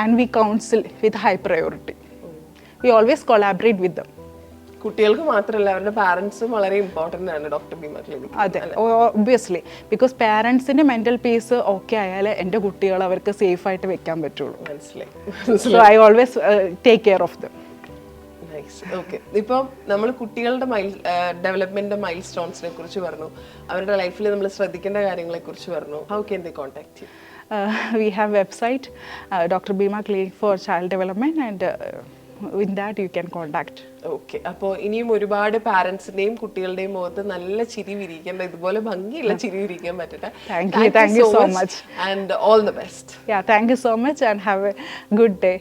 [SPEAKER 1] and we counsel with high priority we always collaborate with them
[SPEAKER 2] കുട്ടികൾക്ക് മാത്രമല്ല അവരുടെ പാരൻസും വളരെ important ആണ് doctor Bhima clinic
[SPEAKER 1] അതെ obviously because പാരൻസിന്റെ mental peace okay ആയാലേ എന്റെ കുട്ടികൾ അവർക്ക് സേഫായിട്ട് വെക്കാൻ പറ്റുള്ളൂ.
[SPEAKER 2] മനസ്സിലായി.
[SPEAKER 1] So I always take care of them
[SPEAKER 2] nice okay ഇപ്പം നമ്മൾ കുട്ടികളുടെ മൈൽ ഡെവലപ്മെന്റ് മൈൽ സ്റ്റോൺസിനെ കുറിച്ച് പറഞ്ഞു. അവരുടെ ലൈഫിൽ നമ്മൾ ശ്രദ്ധിക്കേണ്ട കാര്യങ്ങളെ കുറിച്ച് പറഞ്ഞു. How can they contact we
[SPEAKER 1] Uh, we have website uh, dr bima clinic for child development and uh, contact that you can contact.
[SPEAKER 2] Okay അപ്പോൾ ഇനിയും ഒരുപാട് പാരന്റ്സിന്റെയും കുട്ടികളുടെയും മുഖത്ത് നല്ല ചിരി വിരിക്കേണ്ട ഇതുപോലെ ഭംഗിയുള്ള ചിരി വിരിക്കാൻ പറ്റട്ടെ.
[SPEAKER 1] Thank you, thank you so much.
[SPEAKER 2] And all the best
[SPEAKER 1] yeah thank you so much and have a good day.